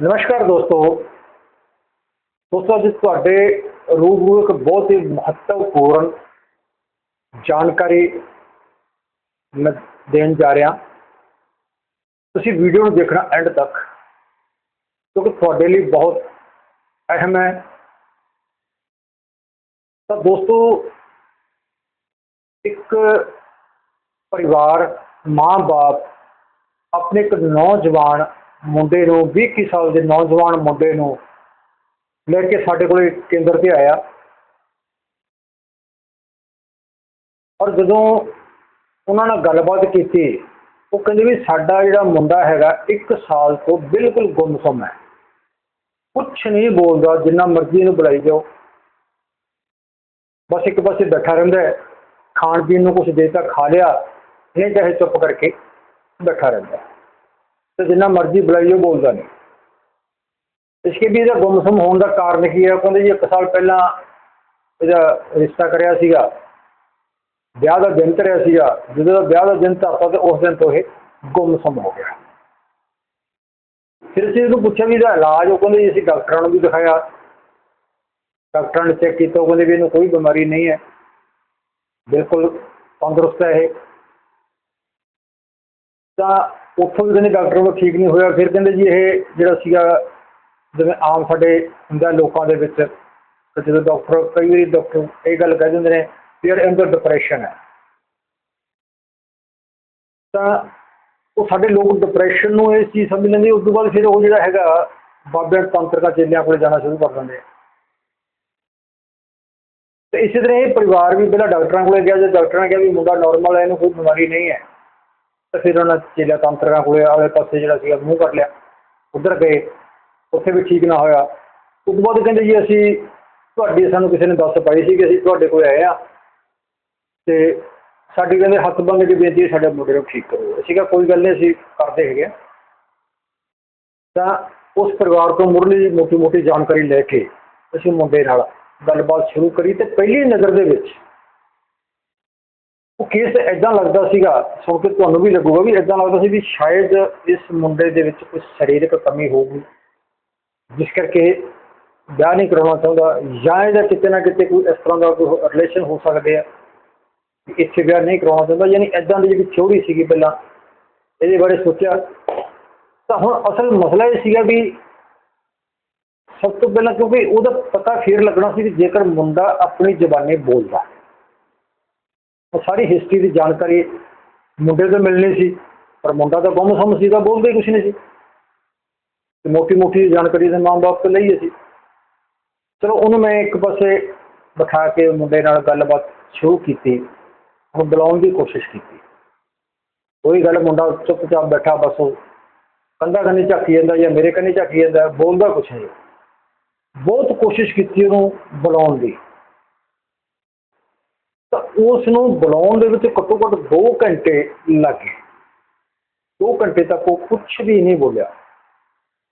ਨਮਸਕਾਰ ਦੋਸਤੋ। ਦੋਸਤੋ, ਅੱਜ ਤੁਹਾਡੇ ਰੂਬਰੂ ਇੱਕ ਬਹੁਤ ਹੀ ਮਹੱਤਵਪੂਰਨ ਜਾਣਕਾਰੀ ਮੈਂ ਦੇਣ ਜਾ ਰਿਹਾ। ਤੁਸੀਂ ਵੀਡੀਓ ਨੂੰ ਦੇਖਣਾ ਐਂਡ ਤੱਕ, ਕਿਉਂਕਿ ਤੁਹਾਡੇ ਲਈ ਬਹੁਤ ਅਹਿਮ ਹੈ। ਤਾਂ ਦੋਸਤੋ, ਇੱਕ ਪਰਿਵਾਰ, ਮਾਂ-ਬਾਪ, ਆਪਣੇ ਇੱਕ ਨੌਜਵਾਨ ਮੁੰਡੇ ਨੂੰ 20 ਇੱਕੀ ਸਾਲ ਦੇ ਨੌਜਵਾਨ ਮੁੰਡੇ ਨੂੰ ਲੈ ਕੇ ਸਾਡੇ ਕੋਲੇ ਕੇਂਦਰ ਤੇ ਆਇਆ। ਔਰ ਜਦੋਂ ਉਹਨਾਂ ਨਾਲ ਗੱਲਬਾਤ ਕੀਤੀ, ਉਹ ਕਹਿੰਦੇ ਵੀ ਸਾਡਾ ਜਿਹੜਾ ਮੁੰਡਾ ਹੈਗਾ 1 ਸਾਲ ਤੋਂ ਬਿਲਕੁਲ ਗੁੰਮਸਮ ਹੈ। ਕੁਛ ਨਹੀਂ ਬੋਲਦਾ, ਜਿੰਨਾ ਮਰਜ਼ੀ ਇਹਨੂੰ ਬੁਲਾਈ ਜਾਓ। ਬਸ ਇੱਕ ਪਾਸੇ ਬੈਠਾ ਰਹਿੰਦਾ ਹੈ ਖਾਣ ਪੀਣ ਨੂੰ ਕੁਝ ਦੇਤਾ ਖਾ ਲਿਆ ਨਹੀਂ ਚਾਹੇ ਚੁੱਪ ਕਰਕੇ ਬੈਠਾ ਰਹਿੰਦਾ ਤੇ ਜਿੰਨਾ ਮਰਜ਼ੀ ਬੁਲਾਈਓ ਬੋਲਦਾ ਨਹੀਂ। ਇਸਕੇ ਵੀ ਇਹਦਾ ਗੁੰਮਸੁੰਮ ਹੋਣ ਦਾ ਕਾਰਨ ਕੀ ਹੈ? ਉਹ ਕਹਿੰਦੇ ਜੀ ਇੱਕ ਸਾਲ ਪਹਿਲਾਂ ਇਹਦਾ ਰਿਸ਼ਤਾ ਕਰਿਆ ਸੀਗਾ। ਵਿਆਹ ਦਾ ਦਿਨ ਧਰਿਆ ਸੀਗਾ। ਜਦੋਂ ਦਾ ਵਿਆਹ ਦਾ ਦਿਨ ਧਰਤਾ ਤੇ ਉਸ ਦਿਨ ਤੋਂ ਇਹ ਗੁੰਮਸੁੰਮ ਹੋ ਗਿਆ। ਫਿਰ ਅਸੀਂ ਇਹਨੂੰ ਪੁੱਛਿਆ ਵੀ ਇਹਦਾ ਇਲਾਜ, ਉਹ ਕਹਿੰਦੇ ਜੀ ਅਸੀਂ ਡਾਕਟਰਾਂ ਨੂੰ ਵੀ ਦਿਖਾਇਆ। ਡਾਕਟਰਾਂ ਨੇ ਚੈੱਕ ਕੀਤਾ, ਉਹ ਕਹਿੰਦੇ ਵੀ ਇਹਨੂੰ ਕੋਈ ਬਿਮਾਰੀ ਨਹੀਂ ਹੈ। ਬਿਲਕੁਲ ਤੰਦਰੁਸਤ ਹੈ ਇਹ। ਤਾਂ ਉੱਥੋਂ ਵੀ ਕਹਿੰਦੇ ਡਾਕਟਰ ਕੋਲ ਠੀਕ ਨਹੀਂ ਹੋਇਆ, ਫਿਰ ਕਹਿੰਦੇ ਜੀ ਇਹ ਜਿਹੜਾ ਸੀਗਾ, ਜਿਵੇਂ ਆਮ ਸਾਡੇ ਹੁੰਦਾ ਲੋਕਾਂ ਦੇ ਵਿੱਚ ਕਿ ਜਦੋਂ ਡਾਕਟਰ, ਕਈ ਵਾਰੀ ਡਾਕਟਰ ਇਹ ਗੱਲ ਕਹਿ ਦਿੰਦੇ ਨੇ ਵੀ ਯਾਰ ਇਹਦਾ ਡਿਪਰੈਸ਼ਨ ਹੈ। ਤਾਂ ਉਹ ਸਾਡੇ ਲੋਕ ਡਿਪਰੈਸ਼ਨ ਨੂੰ ਇਸ ਚੀਜ਼ ਸਮਝ ਲੈਂਦੇ, ਉਸ ਤੋਂ ਬਾਅਦ ਫਿਰ ਉਹ ਜਿਹੜਾ ਹੈਗਾ ਬਾਬਿਆਂ ਤੰਤਰਕਾ ਚੇਲਿਆਂ ਕੋਲ ਜਾਣਾ ਸ਼ੁਰੂ ਕਰ ਦਿੰਦੇ। ਆ ਤੇ ਇਸੇ ਤਰ੍ਹਾਂ ਇਹ ਪਰਿਵਾਰ ਵੀ ਪਹਿਲਾਂ ਡਾਕਟਰਾਂ ਕੋਲੇ ਗਿਆ, ਜਦ ਡਾਕਟਰਾਂ ਨੇ ਕਿਹਾ ਵੀ ਮੁੰਡਾ ਨਾਰਮਲ ਹੈ, ਇਹਨੂੰ ਕੋਈ ਬਿਮਾਰੀ ਨਹੀਂ ਹੈ। ਤਾਂ ਫਿਰ ਉਹਨਾਂ ਚੇਲਿਆਂ ਤੰਤਰਾਂ ਕੋਲੇ ਆਲੇ ਪਾਸੇ ਜਿਹੜਾ ਸੀਗਾ ਮੂੰਹ ਕਰ ਲਿਆ। ਉੱਧਰ ਗਏ, ਉੱਥੇ ਵੀ ਠੀਕ ਨਾ ਹੋਇਆ। ਉਸ ਤੋਂ ਬਾਅਦ ਕਹਿੰਦੇ ਜੀ ਅਸੀਂ ਤੁਹਾਡੀ, ਸਾਨੂੰ ਕਿਸੇ ਨੇ ਦੱਸ ਪਾਈ ਸੀ ਕਿ ਅਸੀਂ ਤੁਹਾਡੇ ਕੋਲ ਆਏ ਆ ਤੇ ਸਾਡੀ ਕਹਿੰਦੇ ਹੱਥ ਬੰਨ੍ਹ ਕੇ ਬੇਨਤੀ ਹੈ ਸਾਡੇ ਮੁੰਡੇ ਨੂੰ ਠੀਕ ਕਰੋ। ਅਸੀਂ ਕਿਹਾ ਕੋਈ ਗੱਲ ਨਹੀਂ, ਅਸੀਂ ਕਰਦੇ ਹੈਗੇ ਆ। ਤਾਂ ਉਸ ਪਰਿਵਾਰ ਤੋਂ ਮੁਰਲੀ ਮੋਟੀ ਮੋਟੀ ਜਾਣਕਾਰੀ ਲੈ ਕੇ ਅਸੀਂ ਮੁੰਡੇ ਨਾਲ ਗੱਲਬਾਤ ਸ਼ੁਰੂ ਕਰੀ ਤੇ ਪਹਿਲੀ ਨਜ਼ਰ ਦੇ ਵਿੱਚ ਕੇਸ ਐਦਾਂ ਲੱਗਦਾ ਸੀਗਾ, ਸੁਣ ਕੇ ਤੁਹਾਨੂੰ ਵੀ ਲੱਗੂਗਾ ਵੀ ਐਦਾਂ ਲੱਗਦਾ ਸੀ ਵੀ ਸ਼ਾਇਦ ਇਸ ਮੁੰਡੇ ਦੇ ਵਿੱਚ ਕੋਈ ਸਰੀਰਕ ਕਮੀ ਹੋਊਗੀ। ਜਿਸ ਕਰਕੇ ਵਿਆਹ ਨਹੀਂ ਕਰਾਉਣਾ ਚਾਹੁੰਦਾ ਜਾਂ ਇਹਦਾ ਕਿਤੇ ਨਾ ਕਿਤੇ ਕੋਈ ਇਸ ਤਰ੍ਹਾਂ ਦਾ ਕੋਈ ਰਿਲੇਸ਼ਨ ਹੋ ਸਕਦੇ ਆ। ਇੱਥੇ ਵਿਆਹ ਨਹੀਂ ਕਰਾਉਣਾ ਚਾਹੁੰਦਾ, ਯਾਨੀ ਐਦਾਂ ਦੀ ਜਿਹੜੀ ਥਿਊਰੀ ਸੀਗੀ ਪਹਿਲਾਂ, ਇਹਦੇ ਬਾਰੇ ਸੋਚਿਆ। ਤਾਂ ਹੁਣ ਅਸਲ ਮਸਲਾ ਇਹ ਸੀਗਾ ਵੀ ਸਭ ਤੋਂ ਪਹਿਲਾਂ ਕਿਉਂਕਿ ਉਹਦਾ ਪਤਾ ਫੇਰ ਲੱਗਣਾ ਸੀ ਕਿ ਜੇਕਰ ਮੁੰਡਾ ਆਪਣੀ ਜ਼ਬਾਨੀ ਬੋਲਦਾ ਉਹ ਸਾਰੀ ਹਿਸਟਰੀ ਦੀ ਜਾਣਕਾਰੀ ਮੁੰਡੇ ਤੋਂ ਮਿਲਣੀ ਸੀ, ਪਰ ਮੁੰਡਾ ਤਾਂ ਗੁੰਮਸੁੰਮ ਸੀਗਾ ਬੋਲਦਾ ਹੀ ਕੁਛ ਨਹੀਂ ਸੀ। ਤੇ ਮੋਟੀ ਮੋਟੀ ਜਾਣਕਾਰੀ ਦੇ ਮਾਂ-ਬਾਪ ਤੋਂ ਲਈ ਅਸੀਂ। ਚਲੋ, ਉਹਨੂੰ ਮੈਂ ਇੱਕ ਪਾਸੇ ਬਿਠਾ ਕੇ ਮੁੰਡੇ ਨਾਲ ਗੱਲਬਾਤ ਸ਼ੁਰੂ ਕੀਤੀ, ਉਹਨੂੰ ਬੁਲਾਉਣ ਦੀ ਕੋਸ਼ਿਸ਼ ਕੀਤੀ। ਉਹੀ ਗੱਲ ਮੁੰਡਾ ਚੁੱਪਚਾਪ ਬੈਠਾ, ਬਸ ਉਹ ਕੰਧਾ ਕੰਨੀ ਝਾਕੀ ਜਾਂਦਾ ਜਾਂ ਮੇਰੇ ਕੰਨੀ ਝਾਕੀ ਜਾਂਦਾ, ਬੋਲਦਾ ਕੁਛ ਨਹੀਂ। ਬਹੁਤ ਕੋਸ਼ਿਸ਼ ਕੀਤੀ ਉਹਨੂੰ ਬੁਲਾਉਣ ਦੀ। ਤਾਂ ਉਸ ਨੂੰ ਬੁਲਾਉਣ ਦੇ ਵਿੱਚ ਘੱਟੋ ਘੱਟ 2 ਘੰਟੇ ਲੱਗੇ 2 ਘੰਟੇ ਤੱਕ ਉਹ ਕੁਝ ਵੀ ਨਹੀਂ ਬੋਲਿਆ।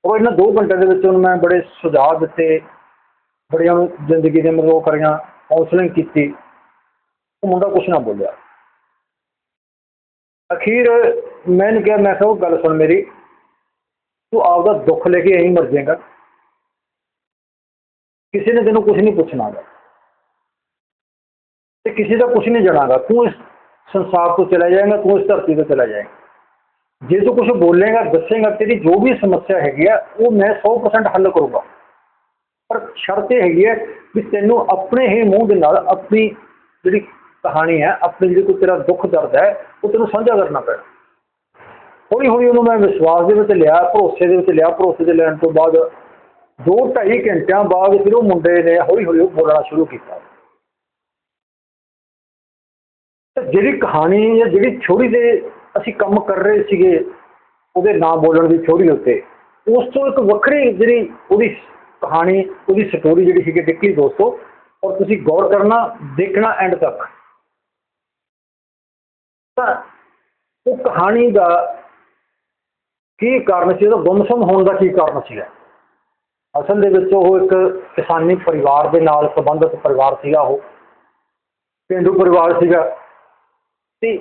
ਉਹ ਇਹਨਾਂ 2 ਘੰਟੇ ਦੇ ਵਿੱਚ ਉਹਨੂੰ ਮੈਂ ਬੜੇ ਸੁਝਾਅ ਦਿੱਤੇ, ਬੜੀਆਂ ਉਹਨੂੰ ਜ਼ਿੰਦਗੀ ਦੇ ਮਤਲਬ ਉਹ ਕਰੀਆਂ ਕਾਉਂਸਲਿੰਗ ਕੀਤੀ। ਉਹ ਮੁੰਡਾ ਕੁਝ ਨਾ ਬੋਲਿਆ। ਅਖੀਰ ਮੈਂ ਇਹਨੂੰ ਕਿਹਾ, ਮੈਂ ਕਿਹਾ, ਉਹ ਗੱਲ ਸੁਣ ਮੇਰੀ। ਤੂੰ ਆਪਦਾ ਦੁੱਖ ਲੈ ਕੇ ਐਂ ਮਰ ਜਾਏਗਾ। ਕਿਸੇ ਨੇ ਤੈਨੂੰ ਕੁਝ ਨਹੀਂ ਪੁੱਛਣਾ ਗਾ ਤੇ ਕਿਸੇ ਦਾ ਕੁਝ ਨਹੀਂ ਜਾਣਾਗਾ। ਤੂੰ ਇਸ ਸੰਸਾਰ ਤੋਂ ਚਲਾ ਜਾਏਗਾ, ਤੂੰ ਇਸ ਧਰਤੀ ਤੋਂ ਚਲਾ ਜਾਏਗਾ। ਜੇ ਤੂੰ ਕੁਝ ਬੋਲੇਗਾ, ਦੱਸੇਗਾ, ਤੇਰੀ ਜੋ ਵੀ ਸਮੱਸਿਆ ਹੈਗੀ ਆ, ਉਹ ਮੈਂ 100% ਹੱਲ ਕਰੂੰਗਾ। ਪਰ ਸ਼ਰਤ ਇਹ ਹੈਗੀ ਹੈ ਵੀ ਤੈਨੂੰ ਆਪਣੇ ਹੀ ਮੂੰਹ ਦੇ ਨਾਲ ਆਪਣੀ ਜਿਹੜੀ ਕਹਾਣੀ ਹੈ, ਆਪਣੀ ਜਿਹੜੀ ਕੋਈ ਤੇਰਾ ਦੁੱਖ ਦਰਦ ਹੈ, ਉਹ ਤੈਨੂੰ ਸਾਂਝਾ ਕਰਨਾ ਪੈਣਾ। ਹੌਲੀ ਹੌਲੀ ਉਹਨੂੰ ਮੈਂ ਵਿਸ਼ਵਾਸ ਦੇ ਵਿੱਚ ਲਿਆ, ਭਰੋਸੇ ਦੇ ਵਿੱਚ ਲਿਆ, ਭਰੋਸੇ ਦੇ ਲੈਣ ਤੋਂ ਬਾਅਦ ਦੋ ਢਾਈ ਘੰਟਿਆਂ ਬਾਅਦ ਫਿਰ ਉਹ ਮੁੰਡੇ ਨੇ ਹੌਲੀ ਹੌਲੀ ਉਹ ਬੋਲਣਾ ਸ਼ੁਰੂ ਕੀਤਾ। ਜਿਹੜੀ ਕਹਾਣੀ ਜਾਂ ਜਿਹੜੀ ਥਿਊਰੀ ਦੇ ਅਸੀਂ ਕੰਮ ਕਰ ਰਹੇ ਸੀਗੇ, ਉਹਦੇ ਨਾਂ ਬੋਲਣ ਦੀ ਥਿਊਰੀ ਉੱਤੇ, ਉਸ ਤੋਂ ਇੱਕ ਵੱਖਰੀ ਜਿਹੜੀ ਉਹਦੀ ਕਹਾਣੀ, ਉਹਦੀ ਸਟੋਰੀ ਜਿਹੜੀ ਸੀਗੀ ਨਿਕਲੀ ਦੋਸਤੋ, ਔਰ ਤੁਸੀਂ ਗੌਰ ਕਰਨਾ, ਦੇਖਣਾ ਐਂਡ ਤੱਕ। ਤਾਂ ਉਹ ਕਹਾਣੀ ਦਾ ਕੀ ਕਾਰਨ ਸੀ, ਉਹਦਾ ਗੁੰਮਸਮ ਹੋਣ ਦਾ ਕੀ ਕਾਰਨ ਸੀਗਾ? ਅਸਲ ਦੇ ਵਿੱਚ ਉਹ ਇੱਕ ਕਿਸਾਨੀ ਪਰਿਵਾਰ ਦੇ ਨਾਲ ਸੰਬੰਧਿਤ ਪਰਿਵਾਰ ਸੀਗਾ ਉਹ। ਪੇਂਡੂ ਪਰਿਵਾਰ ਸੀਗਾ। ਤੇ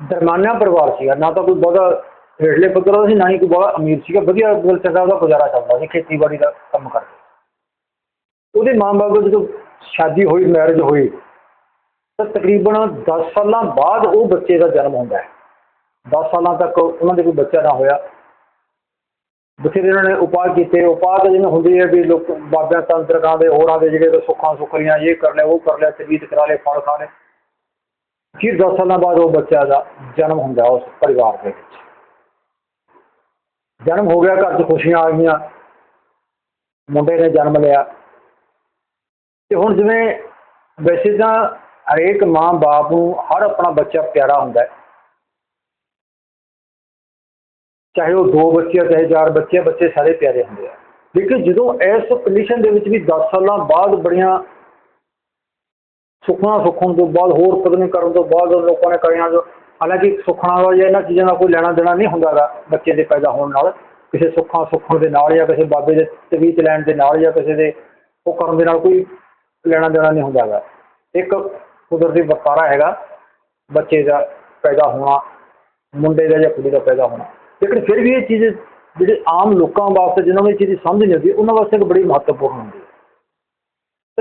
ਦਰਮਾਨਾ ਪਰਿਵਾਰ ਸੀਗਾ, ਨਾ ਤਾਂ ਕੋਈ ਬਹੁਤਾ ਹੇਠਲੇ ਪੱਧਰ ਦਾ ਸੀ, ਨਾ ਹੀ ਕੋਈ ਬੜਾ ਅਮੀਰ ਸੀਗਾ। ਵਧੀਆ ਦਿਲ ਚੰਗਾ ਉਹਦਾ ਗੁਜ਼ਾਰਾ ਚੱਲਦਾ ਸੀ, ਖੇਤੀਬਾੜੀ ਦਾ ਕੰਮ ਕਰਕੇ। ਉਹਦੇ ਮਾਂ-ਬਾਪ ਦੀ ਜਦੋਂ ਸ਼ਾਦੀ ਹੋਈ ਮੈਰਿਜ ਹੋਈ, ਤਾਂ ਤਕਰੀਬਨ 10 ਸਾਲਾਂ ਬਾਅਦ ਉਹ ਬੱਚੇ ਦਾ ਜਨਮ ਹੁੰਦਾ ਹੈ। 10 ਸਾਲਾਂ ਤੱਕ ਉਹਨਾਂ ਦੇ ਕੋਈ ਬੱਚਾ ਨਾ ਹੋਇਆ। ਬਥੇਰੇ ਉਹਨਾਂ ਨੇ ਉਪਾਅ ਕੀਤੇ। ਉਪਾਅ ਤਾਂ ਜਿਵੇਂ ਹੁੰਦੀ ਹੈ ਵੀ ਲੋਕ ਬਾਬਿਆਂ ਤੰਤਰਕਾਂ ਦੇ, ਹੋਰਾਂ ਦੇ ਜਿਹੜੇ ਸੁੱਖਾਂ ਸੁੱਖਰੀਆਂ ਇਹ ਕਰ ਲਿਆ, ਉਹ ਕਰ ਲਿਆ ਤਵੀਤ ਕਰਾ ਲਏ, ਫਲ ਖਾ ਲਏ। ਫਿਰ 10 ਸਾਲਾਂ ਬਾਅਦ ਉਹ ਬੱਚਾ ਦਾ ਜਨਮ ਹੁੰਦਾ ਉਸ ਪਰਿਵਾਰ ਦੇ ਵਿੱਚ। ਜਨਮ ਹੋ ਗਿਆ ਘਰ 'ਚ ਖੁਸ਼ੀਆਂ ਆ ਗਈਆਂ ਮੁੰਡੇ ਨੇ ਜਨਮ ਲਿਆ। ਤੇ ਹੁਣ ਜਿਵੇਂ ਵੈਸੇ ਤਾਂ ਹਰੇਕ ਮਾਂ ਬਾਪ ਨੂੰ ਹਰ ਆਪਣਾ ਬੱਚਾ ਪਿਆਰਾ ਹੁੰਦਾ ਚਾਹੇ ਉਹ ਦੋ ਬੱਚੇ ਆ, ਚਾਹੇ ਚਾਰ ਬੱਚੇ ਆ, ਬੱਚੇ ਸਾਰੇ ਪਿਆਰੇ ਹੁੰਦੇ ਆ। ਲੇਕਿਨ ਜਦੋਂ ਇਸ ਕੰਡੀਸ਼ਨ ਦੇ ਵਿੱਚ ਵੀ 10 ਸਾਲਾਂ ਬਾਅਦ ਬੜੀਆਂ ਸੁੱਖਣਾ ਸੁੱਖਣ ਤੋਂ ਬਾਅਦ, ਹੋਰ ਕਦਮੀ ਕਰਨ ਤੋਂ ਬਾਅਦ ਲੋਕਾਂ ਨੇ ਕਰਿਆ ਜੋ ਹਾਲਾਂਕਿ ਸੁੱਖਣਾ ਦਾ ਜਾਂ ਇਹਨਾਂ ਚੀਜ਼ਾਂ ਦਾ ਕੋਈ ਲੈਣਾ ਦੇਣਾ ਨਹੀਂ ਹੁੰਦਾ ਹੁੰਦਾਗਾ ਬੱਚੇ ਦੇ ਪੈਦਾ ਹੋਣ ਨਾਲ। ਕਿਸੇ ਸੁੱਖਾਂ ਸੁੱਖਣ ਦੇ ਨਾਲ ਜਾਂ ਕਿਸੇ ਬਾਬੇ ਦੇ ਤਵੀਤ ਲੈਣ ਦੇ ਨਾਲ ਜਾਂ ਕਿਸੇ ਦੇ ਉਹ ਕਰਨ ਦੇ ਨਾਲ ਕੋਈ ਲੈਣਾ ਦੇਣਾ ਨਹੀਂ ਹੁੰਦਾ ਹੁੰਦਾਗਾ ਇੱਕ ਕੁਦਰਤੀ ਵਰਤਾਰਾ ਹੈਗਾ, ਬੱਚੇ ਦਾ ਪੈਦਾ ਹੋਣਾ, ਮੁੰਡੇ ਦਾ ਜਾਂ ਕੁੜੀ ਦਾ ਪੈਦਾ ਹੋਣਾ। ਲੇਕਿਨ ਫਿਰ ਵੀ ਇਹ ਚੀਜ਼ ਜਿਹੜੇ ਆਮ ਲੋਕਾਂ ਵਾਸਤੇ, ਜਿਨ੍ਹਾਂ ਨੂੰ ਇਹ ਚੀਜ਼ ਸਮਝ ਨਹੀਂ ਆਉਂਦੀ, ਉਹਨਾਂ ਵਾਸਤੇ ਇੱਕ ਬੜੀ ਮਹੱਤਵਪੂਰਨ ਹੁੰਦੀ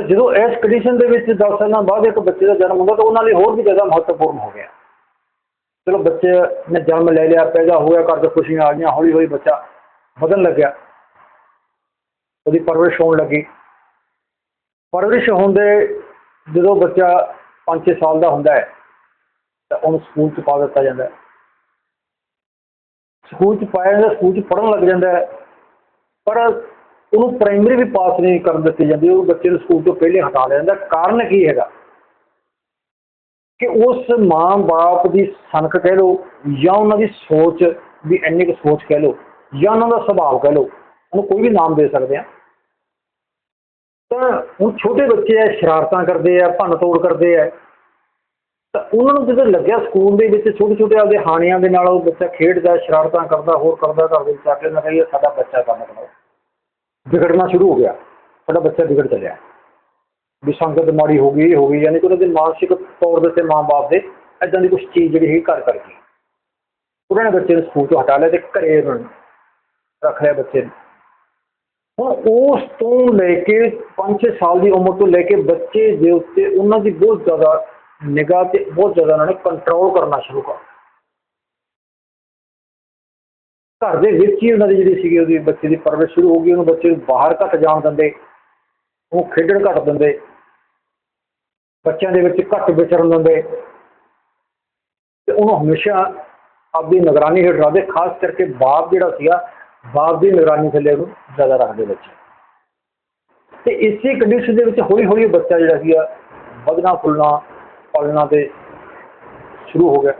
ਤੇ ਜਦੋਂ ਇਸ ਕੰਡੀਸ਼ਨ ਦੇ ਵਿੱਚ 10 ਸਾਲਾਂ ਬਾਅਦ ਇੱਕ ਬੱਚੇ ਦਾ ਜਨਮ ਹੁੰਦਾ ਤਾਂ ਉਹਨਾਂ ਲਈ ਹੋਰ ਵੀ ਜ਼ਿਆਦਾ ਮਹੱਤਵਪੂਰਨ ਹੋ ਗਿਆ। ਚਲੋ ਬੱਚੇ ਨੇ ਜਨਮ ਲੈ ਲਿਆ, ਪੈਦਾ ਹੋਇਆ, ਘਰ 'ਚ ਖੁਸ਼ੀਆਂ ਆ ਗਈਆਂ ਹੌਲੀ ਹੌਲੀ ਬੱਚਾ ਵਧਣ ਲੱਗਿਆ। ਉਹਦੀ ਪਰਵਰਿਸ਼ ਹੋਣ ਲੱਗੀ। ਪਰਵਰਿਸ਼ ਹੁੰਦੇ ਜਦੋਂ ਬੱਚਾ 5-6 ਸਾਲ ਦਾ ਹੁੰਦਾ ਹੈ, ਤਾਂ ਉਹਨੂੰ ਸਕੂਲ 'ਚ ਪਾ ਦਿੱਤਾ ਜਾਂਦਾ ਹੈ। ਸਕੂਲ 'ਚ ਪਾਇਆ ਜਾਂਦਾ, ਸਕੂਲ 'ਚ ਪੜ੍ਹਨ ਲੱਗ ਜਾਂਦਾ ਹੈ। ਪਰ ਉਹਨੂੰ ਪ੍ਰਾਇਮਰੀ ਵੀ ਪਾਸ ਨਹੀਂ ਕਰਨ ਦਿੱਤੀ ਜਾਂਦੀ, ਉਹ ਬੱਚੇ ਨੂੰ ਸਕੂਲ ਤੋਂ ਪਹਿਲੇ ਹਟਾ ਲਿਆ ਜਾਂਦਾ। ਕਾਰਨ ਕੀ ਹੈਗਾ? ਕਿ ਉਸ ਮਾਂ-ਬਾਪ ਦੀ ਸਨਕ ਕਹਿ ਲਓ ਜਾਂ ਉਹਨਾਂ ਦੀ ਸੋਚ ਵੀ ਇੰਨੀ ਕੁ ਸੋਚ ਕਹਿ ਲਓ ਜਾਂ ਉਹਨਾਂ ਦਾ ਸੁਭਾਅ ਕਹਿ ਲਓ, ਉਹਨੂੰ ਕੋਈ ਵੀ ਨਾਮ ਦੇ ਸਕਦੇ ਆ। ਤਾਂ ਹੁਣ ਛੋਟੇ ਬੱਚੇ ਆ, ਸ਼ਰਾਰਤਾਂ ਕਰਦੇ ਆ ਭੰਨ ਤੋੜ ਕਰਦੇ ਆ। ਤਾਂ ਉਹਨਾਂ ਨੂੰ ਜਦੋਂ ਲੱਗਿਆ ਸਕੂਲ ਦੇ ਵਿੱਚ ਛੋਟੇ ਛੋਟੇ ਆਪਦੇ ਹਾਣੀਆਂ ਦੇ ਨਾਲ ਉਹ ਬੱਚਾ ਖੇਡਦਾ, ਸ਼ਰਾਰਤਾਂ ਕਰਦਾ, ਹੋਰ ਕਰਦਾ, ਘਰ ਦੇ ਵਿੱਚ ਆ ਕੇ ਨਾ ਕਹੀਏ ਸਾਡਾ ਬੱਚਾ ਕੰਮ ਕਰਦਾ। ਵਿਗੜਨਾ ਸ਼ੁਰੂ ਹੋ ਗਿਆ। ਸਾਡਾ ਬੱਚਾ ਵਿਗੜ ਚੱਲਿਆ। ਵੀ ਸੰਗਤ ਮਾੜੀ ਹੋ ਗਈ ਹੋ ਗਈ, ਯਾਨੀ ਕਿ ਉਹਨਾਂ ਦੇ ਮਾਨਸਿਕ ਤੌਰ ਦੇ ਉੱਤੇ ਮਾਂ-ਬਾਪ ਦੇ ਐਦਾਂ ਦੀ ਕੁਝ ਚੀਜ਼ ਜਿਹੜੀ ਹੈ ਘਰ ਕਰ ਗਈ। ਉਹਨਾਂ ਨੇ ਬੱਚੇ ਨੂੰ ਸਕੂਲ ਤੋਂ ਹਟਾ ਲਿਆ ਤੇ ਘਰੇ ਉਹਨਾਂ ਨੂੰ ਰੱਖ ਲਿਆ ਬੱਚੇ ਨੂੰ। ਹੁਣ ਉਸ ਤੋਂ ਲੈ ਕੇ 5-6 ਸਾਲ ਦੀ ਉਮਰ ਤੋਂ ਲੈ ਕੇ ਬੱਚੇ ਦੇ ਉੱਤੇ ਉਹਨਾਂ ਦੀ ਬਹੁਤ ਜ਼ਿਆਦਾ ਨਿਗਾਹ ਤੇ ਬਹੁਤ ਜ਼ਿਆਦਾ ਉਹਨਾਂ ਨੇ ਕੰਟਰੋਲ ਕਰਨਾ ਸ਼ੁਰੂ ਕਰ ਘਰ ਦੇ ਵਿੱਚ ਹੀ ਉਹਨਾਂ ਦੀ ਜਿਹੜੀ ਸੀਗੀ ਉਹਦੀ ਬੱਚੇ ਦੀ ਪਰਵਰਿਸ਼ ਸ਼ੁਰੂ ਹੋ ਗਈ, ਉਹਨੂੰ ਬੱਚੇ ਨੂੰ ਬਾਹਰ ਘੱਟ ਜਾਣ ਦਿੰਦੇ, ਉਹ ਖੇਡਣ ਘੱਟ ਦਿੰਦੇ, ਬੱਚਿਆਂ ਦੇ ਵਿੱਚ ਘੱਟ ਵਿਚਰਨ ਦਿੰਦੇ। ਤੇ ਉਹਨੂੰ ਹਮੇਸ਼ਾ ਆਪਦੀ ਨਿਗਰਾਨੀ ਹੇਠ ਰੱਖਦੇ, ਖਾਸ ਕਰਕੇ ਬਾਪ ਜਿਹੜਾ ਸੀਗਾ, ਬਾਪ ਦੀ ਨਿਗਰਾਨੀ ਥੱਲੇ ਉਹਨੂੰ ਜ਼ਿਆਦਾ ਰੱਖਦੇ ਬੱਚੇ। ਤੇ ਇਸੇ ਕੰਡੀਸ਼ਨ ਦੇ ਵਿੱਚ ਹੌਲੀ ਹੌਲੀ ਬੱਚਾ ਜਿਹੜਾ ਸੀਗਾ, ਵਧਣਾ, ਫੁੱਲਣਾ, ਪਲਣਾ ਤੇ ਸ਼ੁਰੂ ਹੋ ਗਿਆ।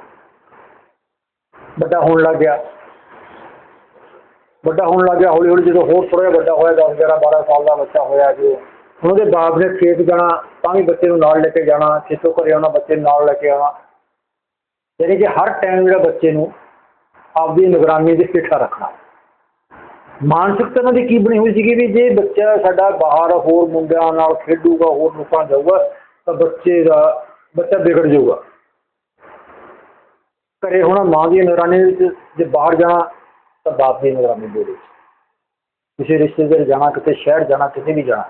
ਵੱਡਾ ਹੋਣ ਲੱਗ ਗਿਆ। ਵੱਡਾ ਹੋਣ ਲੱਗ ਗਿਆ ਹੌਲੀ ਹੌਲੀ ਜਦੋਂ ਹੋਰ ਥੋੜਾ ਜਿਹਾ ਵੱਡਾ ਹੋਇਆ 10 11 12 ਸਾਲ ਦਾ ਬੱਚਾ ਹੋਇਆ ਜੋ ਉਹਦੇ ਬਾਪ ਨੇ ਖੇਤ ਜਾਣਾ, ਤਾਂ ਵੀ ਬੱਚੇ ਨੂੰ ਨਾਲ ਲੈ ਕੇ ਜਾਣਾ, ਖੇਤੋਂ ਘਰੇ ਆਉਣਾ, ਬੱਚੇ ਨੂੰ ਨਾਲ ਲੈ ਕੇ ਆਉਣਾ। ਯਾਨੀ ਕਿ ਹਰ ਟਾਈਮ ਜਿਹੜਾ ਬੱਚੇ ਨੂੰ ਆਪਦੀ ਨਿਗਰਾਨੀ ਦੇ ਹੇਠਾਂ ਰੱਖਣਾ। ਮਾਨਸਿਕਤਾ ਉਹਨਾਂ ਦੀ ਕੀ ਬਣੀ ਹੋਈ ਸੀਗੀ ਵੀ ਜੇ ਬੱਚਾ ਸਾਡਾ ਬਾਹਰ ਹੋਰ ਮੁੰਡਿਆਂ ਨਾਲ ਖੇਡੂਗਾ, ਹੋਰ ਲੋਕਾਂ ਜਾਊਗਾ, ਤਾਂ ਬੱਚੇ ਦਾ ਬੱਚਾ ਵਿਗੜ ਜਾਊਗਾ। ਘਰੇ ਹੋਣਾ ਮਾਂ ਦੀ ਨਿਗਰਾਨੀ ਵਿੱਚ ਜੇ ਬਾਹਰ ਜਾਣਾ ਬਾਪ ਦੀ ਨਿਗਰਾਨੀ ਦੇ ਵਿੱਚ। ਕਿਸੇ ਰਿਸ਼ਤੇਦਾਰ ਜਾਣਾ, ਕਿਤੇ ਸ਼ਹਿਰ ਜਾਣਾ, ਕਿਤੇ ਵੀ ਜਾਣਾ।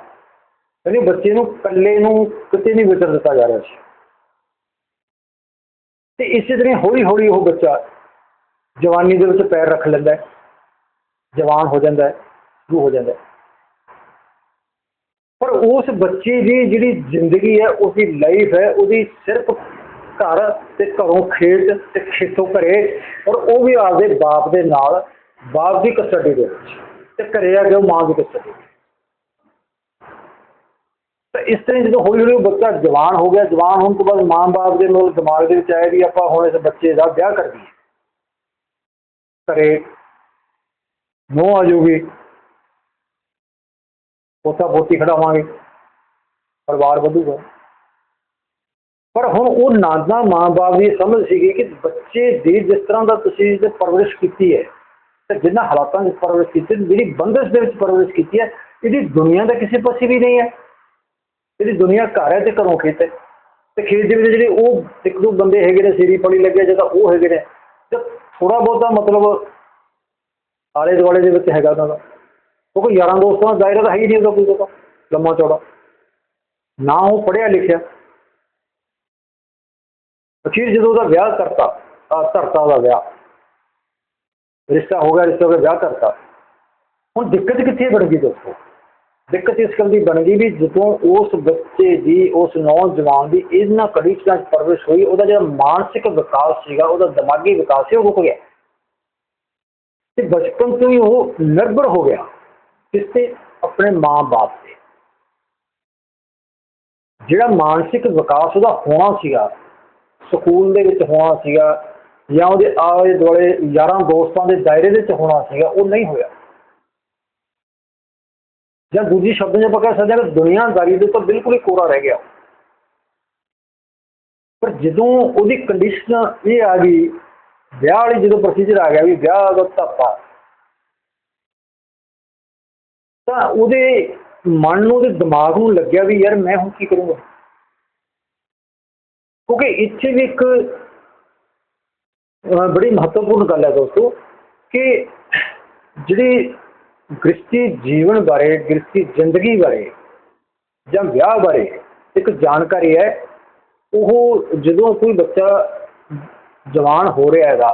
ਯਾਨੀ ਬੱਚੇ ਨੂੰ ਇਕੱਲੇ ਨੂੰ ਕਿਤੇ ਨਹੀਂ ਵਿਚਰ ਦਿੱਤਾ ਜਾ ਰਿਹਾ ਸੀ। ਤੇ ਇਸੇ ਤਰ੍ਹਾਂ ਹੌਲੀ ਹੌਲੀ ਉਹ ਬੱਚਾ ਜਵਾਨੀ ਦੇ ਵਿੱਚ ਪੈਰ ਰੱਖ ਲੈਂਦਾ ਹੈ। ਜਵਾਨ ਹੋ ਜਾਂਦਾ ਹੈ, ਸ਼ੁਰੂ ਹੋ ਜਾਂਦਾ ਹੈ। ਪਰ ਉਸ ਬੱਚੇ ਦੀ ਜਿਹੜੀ ਜ਼ਿੰਦਗੀ ਹੈ ਉਸਦੀ ਲਾਈਫ ਹੈ, ਉਹਦੀ ਸਿਰਫ ਘਰ ਤੇ ਘਰੋਂ ਖੇਤ ਤੇ ਖੇਤੋਂ ਘਰੇ ਔਰ ਉਹ ਵੀ ਆਪਦੇ ਬਾਪ ਦੇ ਨਾਲ ਬਾਪ ਦੀ ਕਸਟਡੀ ਦੇ ਵਿੱਚ ਤੇ ਘਰੇ ਆ ਕੇ ਉਹ ਮਾਂ ਦੀ ਕਸਟਡੀ ਤਾਂ ਇਸ ਤਰ੍ਹਾਂ ਜਦੋਂ ਹੌਲੀ ਹੌਲੀ ਬੱਚਾ ਜਵਾਨ ਹੋ ਗਿਆ, ਜਵਾਨ ਹੋਣ ਤੋਂ ਬਾਅਦ ਮਾਂ-ਬਾਪ ਦੇ ਮੋਲ ਦਿਮਾਗ ਦੇ ਵਿੱਚ ਆਇਆ ਵੀ ਆਪਾਂ ਹੁਣ ਇਸ ਬੱਚੇ ਦਾ ਵਿਆਹ ਕਰ ਦਈਏ। ਘਰੇ ਨੋ ਆ ਜਾਊਗੀ, ਪੋਤਾ ਪੋਤੀ ਖੜਾਵਾਂਗੇ ਪਰਿਵਾਰ ਵਧੂਗਾ। ਪਰ ਹੁਣ ਉਹ ਨਾਦਾ ਮਾਂ-ਬਾਪ ਦੀ ਸਮਝ ਸੀਗੀ ਕਿ ਬੱਚੇ ਦੀ ਜਿਸ ਤਰ੍ਹਾਂ ਦਾ ਤੁਸੀਂ ਇਹਦੇ ਪਰਵਰਿਸ਼ ਕੀਤੀ ਹੈ ਤੇ ਜਿੰਨਾ ਹਾਲਾਤਾਂ ਵਿੱਚ ਪਰਵਰਿਸ਼ ਕੀਤੀ, ਜਿਹੜੀ ਬੰਦਸ਼ ਦੇ ਵਿੱਚ ਪਰਵਰਿਸ਼ ਕੀਤੀ ਹੈ, ਇਹਦੀ ਦੁਨੀਆ ਦਾ ਕਿਸੇ ਪਾਸੇ ਵੀ ਨਹੀਂ ਹੈ। ਇਹਦੀ ਦੁਨੀਆ ਘਰ ਹੈ ਤੇ ਘਰੋਂ ਖੇਤ ਹੈ। ਤੇ ਖੇਤ ਦੇ ਵਿੱਚ ਜਿਹੜੇ ਉਹ ਇੱਕ ਦੋ ਬੰਦੇ ਹੈਗੇ ਨੇ, ਸੀਰੀ ਪੜੀ ਲੱਗੇ ਜਦੋਂ ਉਹ ਹੈਗੇ ਨੇ। ਤੇ ਥੋੜਾ ਬਹੁਤਾ ਮਤਲਬ ਆਲੇ ਦੁਆਲੇ ਦੇ ਵਿੱਚ ਹੈਗਾ ਉਹਨਾਂ ਦਾ। ਕਿਉਂਕਿ ਯਾਰਾਂ ਦੋਸਤਾਂ ਦਾ ਦਾਇਰਾ ਤਾਂ ਹੈ ਹੀ ਨਹੀਂ ਉਹਦਾ ਕੋਈ ਉਹਦਾ ਲੰਮਾ ਚੌੜਾ। ਨਾ ਉਹ ਪੜਿਆ ਲਿਖਿਆ। ਅਖੀਰ ਜਦੋਂ ਉਹਦਾ ਵਿਆਹ ਕਰਤਾ ਧਰਤਾ ਦਾ ਵਿਆਹ। ਰਿਸ਼ਤਾ ਹੋ ਗਿਆ, ਰਿਸ਼ਤੇ ਹੋ ਗਿਆ ਵਿਆਹ ਕਰਤਾ। ਹੁਣ ਦਿੱਕਤ ਕਿੱਥੇ ਬਣ ਗਈ ਦੋਸਤੋ ਦਿੱਕਤ ਇਸ ਗੱਲ ਦੀ ਬਣ ਗਈ ਵੀ ਜਦੋਂ ਉਸ ਬੱਚੇ ਦੀ, ਉਸ ਨੌਜਵਾਨ ਦੀ ਇਹਨਾਂ ਕੰਡੀਸ਼ਨਾਂ 'ਚ ਪਰਵਰਿਸ਼ ਹੋਈ, ਉਹਦਾ ਜਿਹੜਾ ਮਾਨਸਿਕ ਵਿਕਾਸ ਸੀਗਾ, ਉਹਦਾ ਦਿਮਾਗੀ ਵਿਕਾਸ ਸੀ, ਉਹ ਰੁਕ ਗਿਆ। ਤੇ ਬਚਪਨ ਤੋਂ ਹੀ ਉਹ ਨਿਰਭਰ ਹੋ ਗਿਆ ਕਿਸ ਤੇ ਆਪਣੇ ਮਾਂ-ਬਾਪ ਤੇ। ਜਿਹੜਾ ਮਾਨਸਿਕ ਵਿਕਾਸ ਉਹਦਾ ਹੋਣਾ ਸੀਗਾ, ਸਕੂਲ ਦੇ ਵਿੱਚ ਹੋਣਾ ਸੀਗਾ ਜਾਂ ਉਹਦੇ ਆਲੇ ਦੁਆਲੇ ਯਾਰਾਂ ਦੋਸਤਾਂ ਦੇ ਦਾਇਰੇ ਦੇ ਵਿੱਚ ਹੋਣਾ ਸੀਗਾ, ਉਹ ਨਹੀਂ ਹੋਇਆ। ਜਾਂ ਦੂਜੀ ਸ਼ਬਦਾਂ 'ਚ ਆਪਾਂ ਕਹਿ ਸਕਦੇ ਹਾਂ ਦੁਨੀਆਦਾਰੀ ਦੇ ਤੋਂ ਬਿਲਕੁਲ ਹੀ ਕੋਰਾ ਰਹਿ ਗਿਆ। ਪਰ ਜਦੋਂ ਉਹਦੀ ਕੰਡੀਸ਼ਨ ਇਹ ਆ ਗਈ, ਵਿਆਹ ਵਾਲੀ ਜਦੋਂ ਪ੍ਰੋਸੀਜਰ ਆ ਗਿਆ ਵੀ ਵਿਆਹ ਦਾ ਧੱਪਾ, ਤਾਂ ਉਹਦੇ ਮਨ ਨੂੰ, ਉਹਦੇ ਦਿਮਾਗ ਨੂੰ ਲੱਗਿਆ ਵੀ ਯਾਰ ਮੈਂ ਹੁਣ ਕੀ ਕਰੂੰਗਾ? ਕਿਉਂਕਿ ਇੱਥੇ ਵੀ ਇੱਕ ਬੜੀ ਮਹੱਤਵਪੂਰਨ ਗੱਲ ਹੈ ਦੋਸਤੋ ਕਿ ਜਿਹੜੀ ਗ੍ਰਸਤੀ ਜੀਵਨ ਬਾਰੇ ਗ੍ਰਸਤੀ ਜ਼ਿੰਦਗੀ ਬਾਰੇ ਜਾਂ ਵਿਆਹ ਬਾਰੇ ਇੱਕ ਜਾਣਕਾਰੀ ਹੈ, ਉਹ ਜਦੋਂ ਕੋਈ ਬੱਚਾ ਜਵਾਨ ਹੋ ਰਿਹਾ ਹੈਗਾ,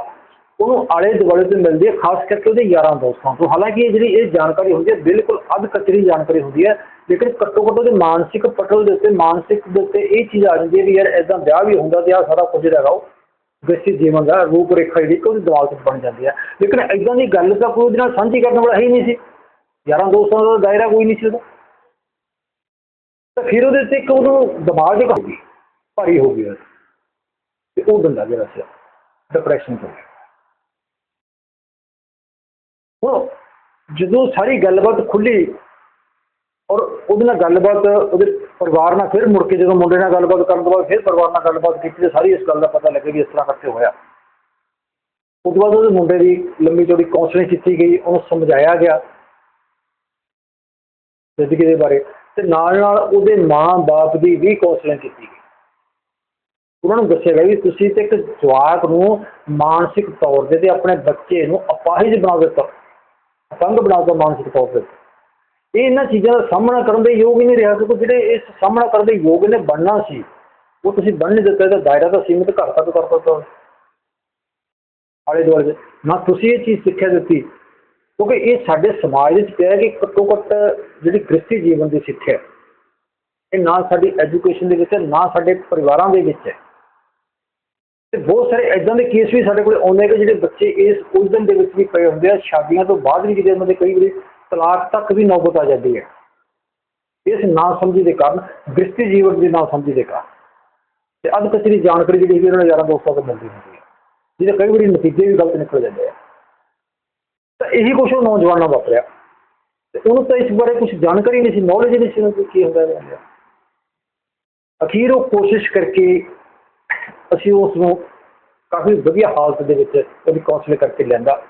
ਉਹਨੂੰ ਆਲੇ ਦੁਆਲੇ ਤੋਂ ਮਿਲਦੀ ਹੈ, ਖਾਸ ਕਰਕੇ ਉਹਦੇ ਯਾਰਾਂ ਦੋਸਤਾਂ ਤੋਂ। ਹਾਲਾਂਕਿ ਇਹ ਜਿਹੜੀ ਇਹ ਜਾਣਕਾਰੀ ਹੁੰਦੀ ਹੈ, ਬਿਲਕੁਲ ਅੱਧ ਕਚਰੀ ਜਾਣਕਾਰੀ ਹੁੰਦੀ ਹੈ, ਲੇਕਿਨ ਘੱਟੋ ਘੱਟ ਉਹਦੇ ਮਾਨਸਿਕ ਪਟਲ ਦੇ ਉੱਤੇ, ਮਾਨਸਿਕ ਦੇ ਉੱਤੇ ਇਹ ਚੀਜ਼ ਆ ਜਾਂਦੀ ਹੈ ਵੀ ਯਾਰ ਐਦਾਂ ਵਿਆਹ ਵੀ ਹੁੰਦਾ ਤੇ ਆ ਸਾਰਾ ਕੁਝ ਹੈਗਾ ਉਹ ਗ੍ਰਸਤੀ ਜੀਵਨ ਦਾ ਰੂਪ ਰੇਖਾ ਜਿਹੜੀ ਕਿ ਉਹਦੇ ਦਿਮਾਗ 'ਚ ਬਣ ਜਾਂਦੀ ਹੈ। ਲੇਕਿਨ ਐਦਾਂ ਦੀ ਗੱਲ ਤਾਂ ਕੋਈ ਉਹਦੇ ਨਾਲ ਸਾਂਝੀ ਕਰਨ ਵਾਲਾ ਹੈ ਹੀ ਨਹੀਂ ਸੀ। ਯਾਰਾਂ ਦੋਸਤਾਂ ਦਾ ਦਾਇਰਾ ਕੋਈ ਨਹੀਂ ਸੀ ਉਹਦਾ। ਤਾਂ ਫਿਰ ਉਹਦੇ ਤੇ ਇੱਕ ਉਹਨੂੰ ਦਿਮਾਗ 'ਚ ਹੋ ਗਈ, ਭਾਰੀ ਹੋ ਗਿਆ ਤੇ ਉਹ ਬੰਦਾ ਜਿਹੜਾ ਸੀ ਡਿਪਰੈਸ਼ਨ ਤੋਂ। ਹੁਣ ਜਦੋਂ ਸਾਰੀ ਗੱਲਬਾਤ ਖੁੱਲੀ ਔਰ ਉਹਦੇ ਨਾਲ ਗੱਲਬਾਤ ਉਹਦੇ ਪਰਿਵਾਰ ਨਾਲ ਫਿਰ ਮੁੜ ਕੇ ਜਦੋਂ ਮੁੰਡੇ ਨਾਲ ਗੱਲਬਾਤ ਕਰਨ ਤੋਂ ਬਾਅਦ ਫਿਰ ਪਰਿਵਾਰ ਨਾਲ ਗੱਲਬਾਤ ਕੀਤੀ ਤੇ ਸਾਰੀ ਇਸ ਗੱਲ ਦਾ ਪਤਾ ਲੱਗਿਆ ਵੀ ਇਸ ਤਰ੍ਹਾਂ ਕਰਕੇ ਹੋਇਆ। ਉਸ ਤੋਂ ਬਾਅਦ ਉਹਦੇ ਮੁੰਡੇ ਦੀ ਲੰਮੀ ਚੌੜੀ ਕਾਉਂਸਲਿੰਗ ਕੀਤੀ ਗਈ, ਉਹਨੂੰ ਸਮਝਾਇਆ ਗਿਆ ਜ਼ਿੰਦਗੀ ਦੇ ਬਾਰੇ ਤੇ ਨਾਲ ਨਾਲ ਉਹਦੇ ਮਾਂ-ਬਾਪ ਦੀ ਵੀ ਕਾਉਂਸਲਿੰਗ ਕੀਤੀ ਗਈ। ਉਹਨਾਂ ਨੂੰ ਦੱਸਿਆ ਗਿਆ ਵੀ ਤੁਸੀਂ ਤੇ ਇੱਕ ਜਵਾਕ ਨੂੰ ਮਾਨਸਿਕ ਤੌਰ ਤੇ ਤੇ ਆਪਣੇ ਬੱਚੇ ਨੂੰ ਅਪਾਹਿਜ ਬਣਾ ਦਿੱਤਾ ਅਪੰਗ ਬਣਾ ਦਿੱਤਾ ਮਾਨਸਿਕ ਤੌਰ ਤੇ। ਇਹ ਇਹਨਾਂ ਚੀਜ਼ਾਂ ਦਾ ਸਾਹਮਣਾ ਕਰਨ ਦੇ ਯੋਗ ਹੀ ਨਹੀਂ ਰਿਹਾ, ਕਿਉਂਕਿ ਜਿਹੜੇ ਇਸ ਸਾਹਮਣਾ ਕਰਨ ਦੇ ਯੋਗ ਨੇ ਬਣਨਾ ਸੀ, ਉਹ ਤੁਸੀਂ ਬਣ ਨਹੀਂ ਦਿੱਤਾ, ਇਹਦਾ ਦਾਇਰਾ ਤਾਂ ਸੀਮਿਤ ਘਰ ਤੱਕ ਕਰ ਦਿੱਤਾ। ਆਲੇ ਦੁਆਲੇ ਨਾ ਤੁਸੀਂ ਇਹ ਚੀਜ਼ ਸਿੱਖਿਆ ਦਿੱਤੀ, ਕਿਉਂਕਿ ਇਹ ਸਾਡੇ ਸਮਾਜ ਵਿੱਚ ਪਿਆ ਕਿ ਘੱਟੋ ਘੱਟ ਜਿਹੜੀ ਗ੍ਰਸਤੀ ਜੀਵਨ ਦੀ ਸਿੱਖਿਆ ਇਹ ਨਾ ਸਾਡੀ ਐਜੂਕੇਸ਼ਨ ਦੇ ਵਿੱਚ ਹੈ, ਨਾ ਸਾਡੇ ਪਰਿਵਾਰਾਂ ਦੇ ਵਿੱਚ ਹੈ। ਤੇ ਬਹੁਤ ਸਾਰੇ ਇਦਾਂ ਦੇ ਕੇਸ ਵੀ ਸਾਡੇ ਕੋਲ ਆਉਂਦੇ ਕਿ ਜਿਹੜੇ ਬੱਚੇ ਇਸ ਉਲਝਣ ਦੇ ਵਿੱਚ ਵੀ ਪਏ ਹੁੰਦੇ ਆ, ਸ਼ਾਦੀਆਂ ਤੋਂ ਬਾਅਦ ਵੀ ਜਿਹੜੇ ਉਹਨਾਂ ਦੇ ਕਈ ਵਾਰੀ ਤਲਾਕ ਤੱਕ ਵੀ ਨੌਬਤ ਆ ਜਾਂਦੀ ਹੈ। ਇਸ ਨਾ ਸਮਝੀ ਦੇ ਕਾਰਨ ਗ੍ਰਸਤੀ ਜੀਵਨ ਦੀ ਨਾ ਸਮਝੀ ਦੇ ਕਾਰਨ। ਤੇ ਅੱਧ ਜਾਣਕਾਰੀ ਜਿਹੜੀ ਹੈਗੀ ਯਾਰਾਂ ਦੋਸਤਾਂ ਤੋਂ ਮਿਲਦੀ ਹੁੰਦੀ ਹੈ। ਜਿਹਦੇ ਕਈ ਵਾਰੀ ਨਤੀਜੇ ਵੀ ਗਲਤ ਨਿਕਲ ਜਾਂਦੇ ਆ। ਤਾਂ ਇਹੀ ਕੁਛ ਉਹ ਨੌਜਵਾਨਾਂ ਵਾਪਰਿਆ। ਤੇ ਉਹਨੂੰ ਤਾਂ ਇਸ ਬਾਰੇ ਕੁਝ ਜਾਣਕਾਰੀ ਨਹੀਂ ਸੀ ਨੌਲੇਜ ਨਹੀਂ ਸੀ ਉਹਨੂੰ ਕੀ ਹੁੰਦਾ ਹੈ ਅਖੀਰ ਉਹ ਕੋਸ਼ਿਸ਼ ਕਰਕੇ ਅਸੀਂ ਉਸ ਨੂੰ ਕਾਫੀ ਵਧੀਆ ਹਾਲਤ ਦੇ ਵਿੱਚ ਉਹਦੀ ਕੌਂਸਲਿੰਗ ਕਰਕੇ ਲੈਂਦਾ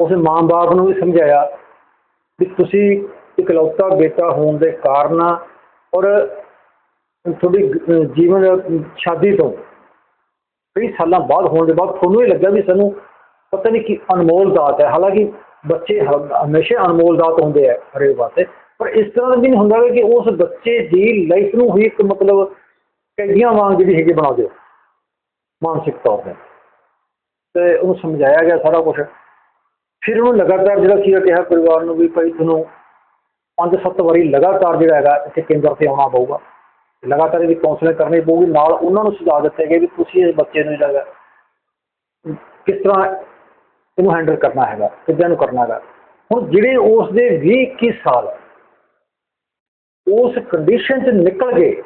ਉਸ ਮਾਂ-ਬਾਪ ਨੂੰ ਵੀ ਸਮਝਾਇਆ। ਵੀ ਤੁਸੀਂ ਇਕਲੌਤਾ ਬੇਟਾ ਹੋਣ ਦੇ ਕਾਰਨ ਔਰ ਤੁਹਾਡੀ ਜੀਵਨ, ਸ਼ਾਦੀ ਤੋਂ ਕਈ ਸਾਲਾਂ ਬਾਅਦ ਹੋਣ ਦੇ ਬਾਅਦ ਤੁਹਾਨੂੰ ਇਹ ਲੱਗਾ ਵੀ ਸਾਨੂੰ ਪਤਾ ਨਹੀਂ ਕੀ ਅਨਮੋਲ ਦਾਤ ਹੈ। ਹਾਲਾਂਕਿ ਬੱਚੇ ਹ- ਹਮੇਸ਼ਾ ਅਨਮੋਲ ਦਾਤ ਹੁੰਦੇ ਆ ਹਰੇਕ ਵਾਸਤੇ, ਪਰ ਇਸ ਤਰ੍ਹਾਂ ਦਾ ਵੀ ਨਹੀਂ ਹੁੰਦਾ ਕਿ ਉਸ ਬੱਚੇ ਦੀ ਲਾਈਫ ਨੂੰ ਹੀ ਇੱਕ ਮਤਲਬ ਕੈਦੀਆਂ ਵਾਂਗ ਜਿਹੜੀ ਹੈਗੀ ਬਣਾ ਦਿਓ। ਮਾਨਸਿਕ ਤੌਰ ਤੇ। ਤੇ ਉਹਨੂੰ ਸਮਝਾਇਆ ਗਿਆ ਸਾਰਾ ਕੁਝ ਫਿਰ ਉਹਨੂੰ ਲਗਾਤਾਰ ਜਿਹੜਾ ਸੀ ਕਿਹਾ ਪਰਿਵਾਰ ਨੂੰ ਵੀ ਭਾਈ ਤੁਹਾਨੂੰ ਪੰਜ ਸੱਤ ਵਾਰੀ ਲਗਾਤਾਰ ਜਿਹੜਾ ਹੈਗਾ ਇੱਥੇ ਕੇਂਦਰ ਤੇ ਆਉਣਾ ਪਊਗਾ। ਲਗਾਤਾਰ ਇਹਦੀ ਕਾਉਂਸਲਿੰਗ ਕਰਨੀ ਪਊਗੀ, ਨਾਲ ਉਹਨਾਂ ਨੂੰ ਸੁਝਾਅ ਦਿੱਤੇ ਗਏ ਵੀ ਤੁਸੀਂ ਇਸ ਬੱਚੇ ਨੂੰ ਜਿਹੜਾ ਹੈਗਾ ਕਿਸ ਤਰ੍ਹਾਂ ਇਹਨੂੰ ਹੈਂਡਲ ਕਰਨਾ ਹੈਗਾ, ਕਿੱਦਾਂ ਨੂੰ ਕਰਨਾ ਹੈਗਾ। ਹੁਣ ਜਿਹੜੇ ਉਸ ਦੇ 20 21 ਸਾਲ ਉਸ ਕੰਡੀਸ਼ਨ 'ਚ ਨਿਕਲ ਗਏ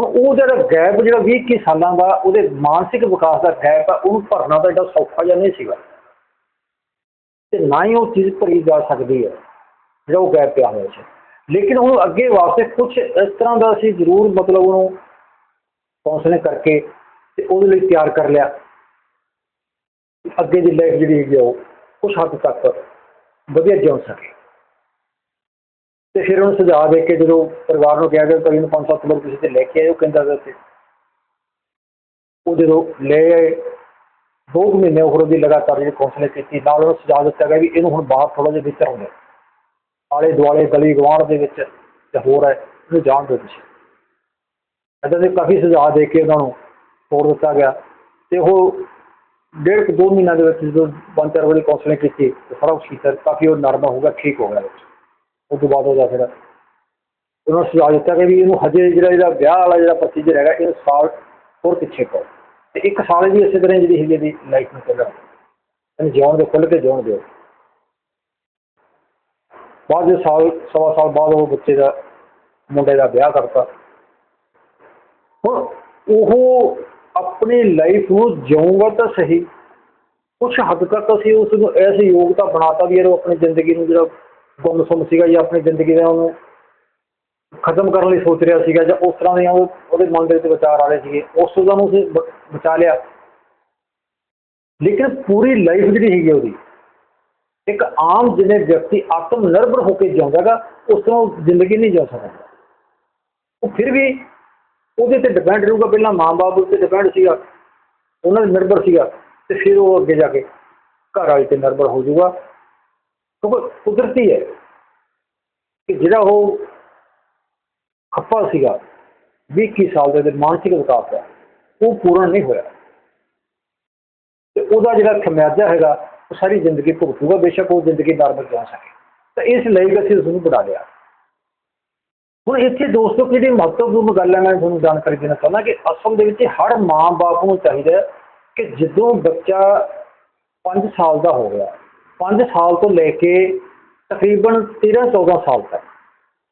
ਹੁਣ ਉਹ ਜਿਹੜਾ ਗੈਪ ਜਿਹੜਾ 20 21 ਸਾਲਾਂ ਦਾ ਉਹਦੇ ਮਾਨਸਿਕ ਵਿਕਾਸ ਦਾ ਗੈਪ ਆ, ਉਹਨੂੰ ਭਰਨਾ ਤਾਂ ਐਡਾ ਸੌਖਾ ਜਿਹਾ ਨਹੀਂ ਸੀਗਾ। ਤੇ ਨਾ ਹੀ ਉਹ ਚੀਜ਼ ਭਰੀ ਜਾ ਸਕਦੀ ਹੈ, ਜਿਹੜਾ ਉਹ ਗੈਪ ਪਿਆ ਹੋਇਆ ਸੀ। ਲੇਕਿਨ ਹੁਣ ਅੱਗੇ ਵਾਸਤੇ ਕੁਝ ਇਸ ਤਰ੍ਹਾਂ ਦਾ ਅਸੀਂ ਜ਼ਰੂਰ ਮਤਲਬ ਉਹਨੂੰ ਕਾਉਂਸਲਿੰਗ ਕਰਕੇ ਤੇ ਉਹਦੇ ਲਈ ਤਿਆਰ ਕਰ ਲਿਆ। ਅੱਗੇ ਦੀ ਲਾਈਫ ਜਿਹੜੀ ਹੈਗੀ ਆ ਉਹ ਕੁਝ ਹੱਦ ਤੱਕ ਵਧੀਆ ਜਿਉਂ ਸਕੇ। ਤੇ ਫਿਰ ਉਹਨੂੰ ਸੁਝਾਅ ਦੇ ਕੇ ਜਦੋਂ ਪਰਿਵਾਰ ਨੂੰ ਕਿਹਾ ਗਿਆ ਭਾਈ ਨੂੰ ਪੰਜ ਸੱਤ ਲੋਕ ਤੁਸੀਂ ਤੇ ਲੈ ਕੇ ਆਇਓ ਕਹਿੰਦਾ ਗਾ ਤੇ ਉਹ ਜਦੋਂ ਲੈ ਆਏ, ਦੋ ਕੁ ਮਹੀਨੇ ਹੋਰ ਉਹਦੀ ਲਗਾਤਾਰ ਜਿਹੜੀ ਕਾਉਂਸਲਿੰਗ ਕੀਤੀ, ਨਾਲ ਉਹਨੂੰ ਸੁਝਾਅ ਦਿੱਤਾ ਗਿਆ ਵੀ ਇਹਨੂੰ ਹੁਣ ਬਾਹਰ ਥੋੜਾ ਜਿਹਾ ਵਿਚਰ ਹੁੰਦੇ ਆਲੇ ਦੁਆਲੇ ਗਲੀ ਗਵਾਂਢ ਦੇ ਵਿੱਚ ਤੇ ਹੋਰ ਹੈ, ਇਹਨੂੰ ਜਾਣ ਦਿਓ ਤੁਸੀਂ। ਇੱਦਾਂ ਦੇ ਕਾਫੀ ਸੁਝਾਅ ਦੇ ਕੇ ਉਹਨਾਂ ਨੂੰ ਤੋੜ ਦਿੱਤਾ ਗਿਆ। ਤੇ ਉਹ ਡੇਢ ਕੁ ਦੋ ਮਹੀਨਿਆਂ ਦੇ ਵਿੱਚ ਜਦੋਂ ਪੰਜ ਚਾਰ ਵਾਰੀ ਕਾਉਂਸਲਿੰਗ ਕੀਤੀ ਤੇ ਸਾਰਾ ਕੁਛ ਕੀਤਾ, ਕਾਫੀ ਉਹ ਨਰਮਾ ਹੋ ਗਿਆ, ਠੀਕ ਹੋ ਗਿਆ। ਉਸ ਤੋਂ ਬਾਅਦ ਉਹਦਾ ਫਿਰ। ਉਹਨਾਂ ਨੂੰ ਸੁਝਾਅ ਦਿੱਤਾ ਕਿ ਵੀ ਇਹਨੂੰ ਹਜੇ ਜਿਹੜਾ ਇਹਦਾ ਵਿਆਹ ਵਾਲਾ ਜਿਹੜਾ ਪ੍ਰੋਸੀਜਰ ਹੈਗਾ ਇਹ ਸਾਲ ਹੋਰ ਪਿੱਛੇ ਕਰੋ ਤੇ ਇੱਕ ਸਾਲ ਵੀ ਇਸੇ ਤਰ੍ਹਾਂ ਜਿਹੜੀ ਹੈਗੀ ਇਹਦੀ ਲਾਈਫ ਨੂੰ ਚੱਲਣਾ। ਇਹਨੂੰ ਜਿਉਣ ਦੇ ਖੁੱਲ੍ਹ ਕੇ ਜਿਉਣ ਦਿਓ। ਬਾਅਦ ਦੇ ਸਾਲ, ਸਵਾ ਸਾਲ ਬਾਅਦ ਉਹ ਬੱਚੇ ਦਾ, ਮੁੰਡੇ ਦਾ ਵਿਆਹ ਕਰਤਾ। ਹੁਣ ਉਹ ਆਪਣੀ ਲਾਈਫ ਨੂੰ ਜਿਉਂਗਾ ਤਾਂ ਸਹੀ। ਕੁਛ ਹੱਦ ਤੱਕ ਅਸੀਂ ਉਸ ਨੂੰ ਐਸੀ ਯੋਗਤਾ ਬਣਾਤਾ ਵੀ ਇਹ ਆਪਣੀ ਜ਼ਿੰਦਗੀ ਨੂੰ ਜਿਹੜਾ ਗੁੰਮਸੁੰਮ ਸੀਗਾ ਜਾਂ ਆਪਣੀ ਜ਼ਿੰਦਗੀ ਦਾ ਉਹਨੂੰ ਖਤਮ ਕਰਨ ਲਈ ਸੋਚ ਰਿਹਾ ਸੀਗਾ ਜਾਂ ਉਸ ਤਰ੍ਹਾਂ ਦੇ ਉਹ ਉਹਦੇ ਮਨ ਦੇ ਵਿੱਚ ਵਿਚਾਰ ਆ ਰਹੇ ਸੀਗੇ, ਉਸ ਤੋਂ ਨੂੰ ਅਸੀਂ ਬ- ਬਚਾ ਲਿਆ। ਲੇਕਿਨ ਪੂਰੀ ਲਾਈਫ ਜਿਹੜੀ ਹੈਗੀ ਉਹਦੀ, ਇੱਕ ਆਮ ਜਿਵੇਂ ਵਿਅਕਤੀ ਆਤਮ ਨਿਰਭਰ ਹੋ ਕੇ ਜਿਉਂਦਾਗਾ, ਉਸ ਤਰ੍ਹਾਂ ਉਹ ਜ਼ਿੰਦਗੀ ਨਹੀਂ ਜਿਉ ਸਕਦਾ। ਉਹ ਫਿਰ ਵੀ ਉਹਦੇ ਤੇ ਡਿਪੈਂਡ ਰਹੂਗਾ, ਪਹਿਲਾਂ ਮਾਂ-ਬਾਪ ਉੱਤੇ ਡਿਪੈਂਡ ਸੀਗਾ, ਉਹਨਾਂ ਦੇ ਨਿਰਭਰ ਸੀਗਾ, ਤੇ ਫਿਰ ਉਹ ਅੱਗੇ ਜਾ ਕੇ ਘਰ ਵਾਲੇ ਤੇ ਨਿਰਭਰ ਹੋ ਜਾਊਗਾ। ਕੁਦਰਤੀ ਹੈ ਕਿ ਜਿਹੜਾ ਉਹ ਖੱਪਾ ਸੀਗਾ 20 21 ਸਾਲ ਦੇ ਦੇ ਮਾਨਸਿਕ ਵਿਕਾਸ ਦਾ, ਉਹ ਪੂਰਨ ਨਹੀਂ ਹੋਇਆ। ਤੇ ਉਹਦਾ ਜਿਹੜਾ ਖਮਿਆਜਾ ਹੈਗਾ, ਉਹ ਸਾਰੀ ਜ਼ਿੰਦਗੀ ਭੁਗਤੂਗਾ, ਬੇਸ਼ੱਕ ਉਹ ਜ਼ਿੰਦਗੀ ਨਰਮਲ ਜਾ ਸਕੇ। ਤਾਂ ਇਸ ਲਈ ਅਸੀਂ ਉਸ ਨੂੰ ਬਣਾ ਲਿਆ। ਹੁਣ ਇੱਥੇ ਦੋਸਤੋ, ਕਿਹੜੀ ਮਹੱਤਵਪੂਰਨ ਗੱਲ ਹੈ? ਮੈਂ ਤੁਹਾਨੂੰ ਜਾਣਕਾਰੀ ਦੇਣਾ ਚਾਹੁੰਦਾ ਕਿ ਅਸਲ ਦੇ ਵਿੱਚ ਹਰ ਮਾਂ-ਬਾਪ ਨੂੰ ਚਾਹੀਦਾ ਕਿ ਜਦੋਂ ਬੱਚਾ 5 ਸਾਲ ਦਾ ਹੋ ਗਿਆ 5 ਸਾਲ ਤੋਂ ਲੈ ਕੇ ਤਕਰੀਬਨ 13-14 ਸਾਲ ਤੱਕ।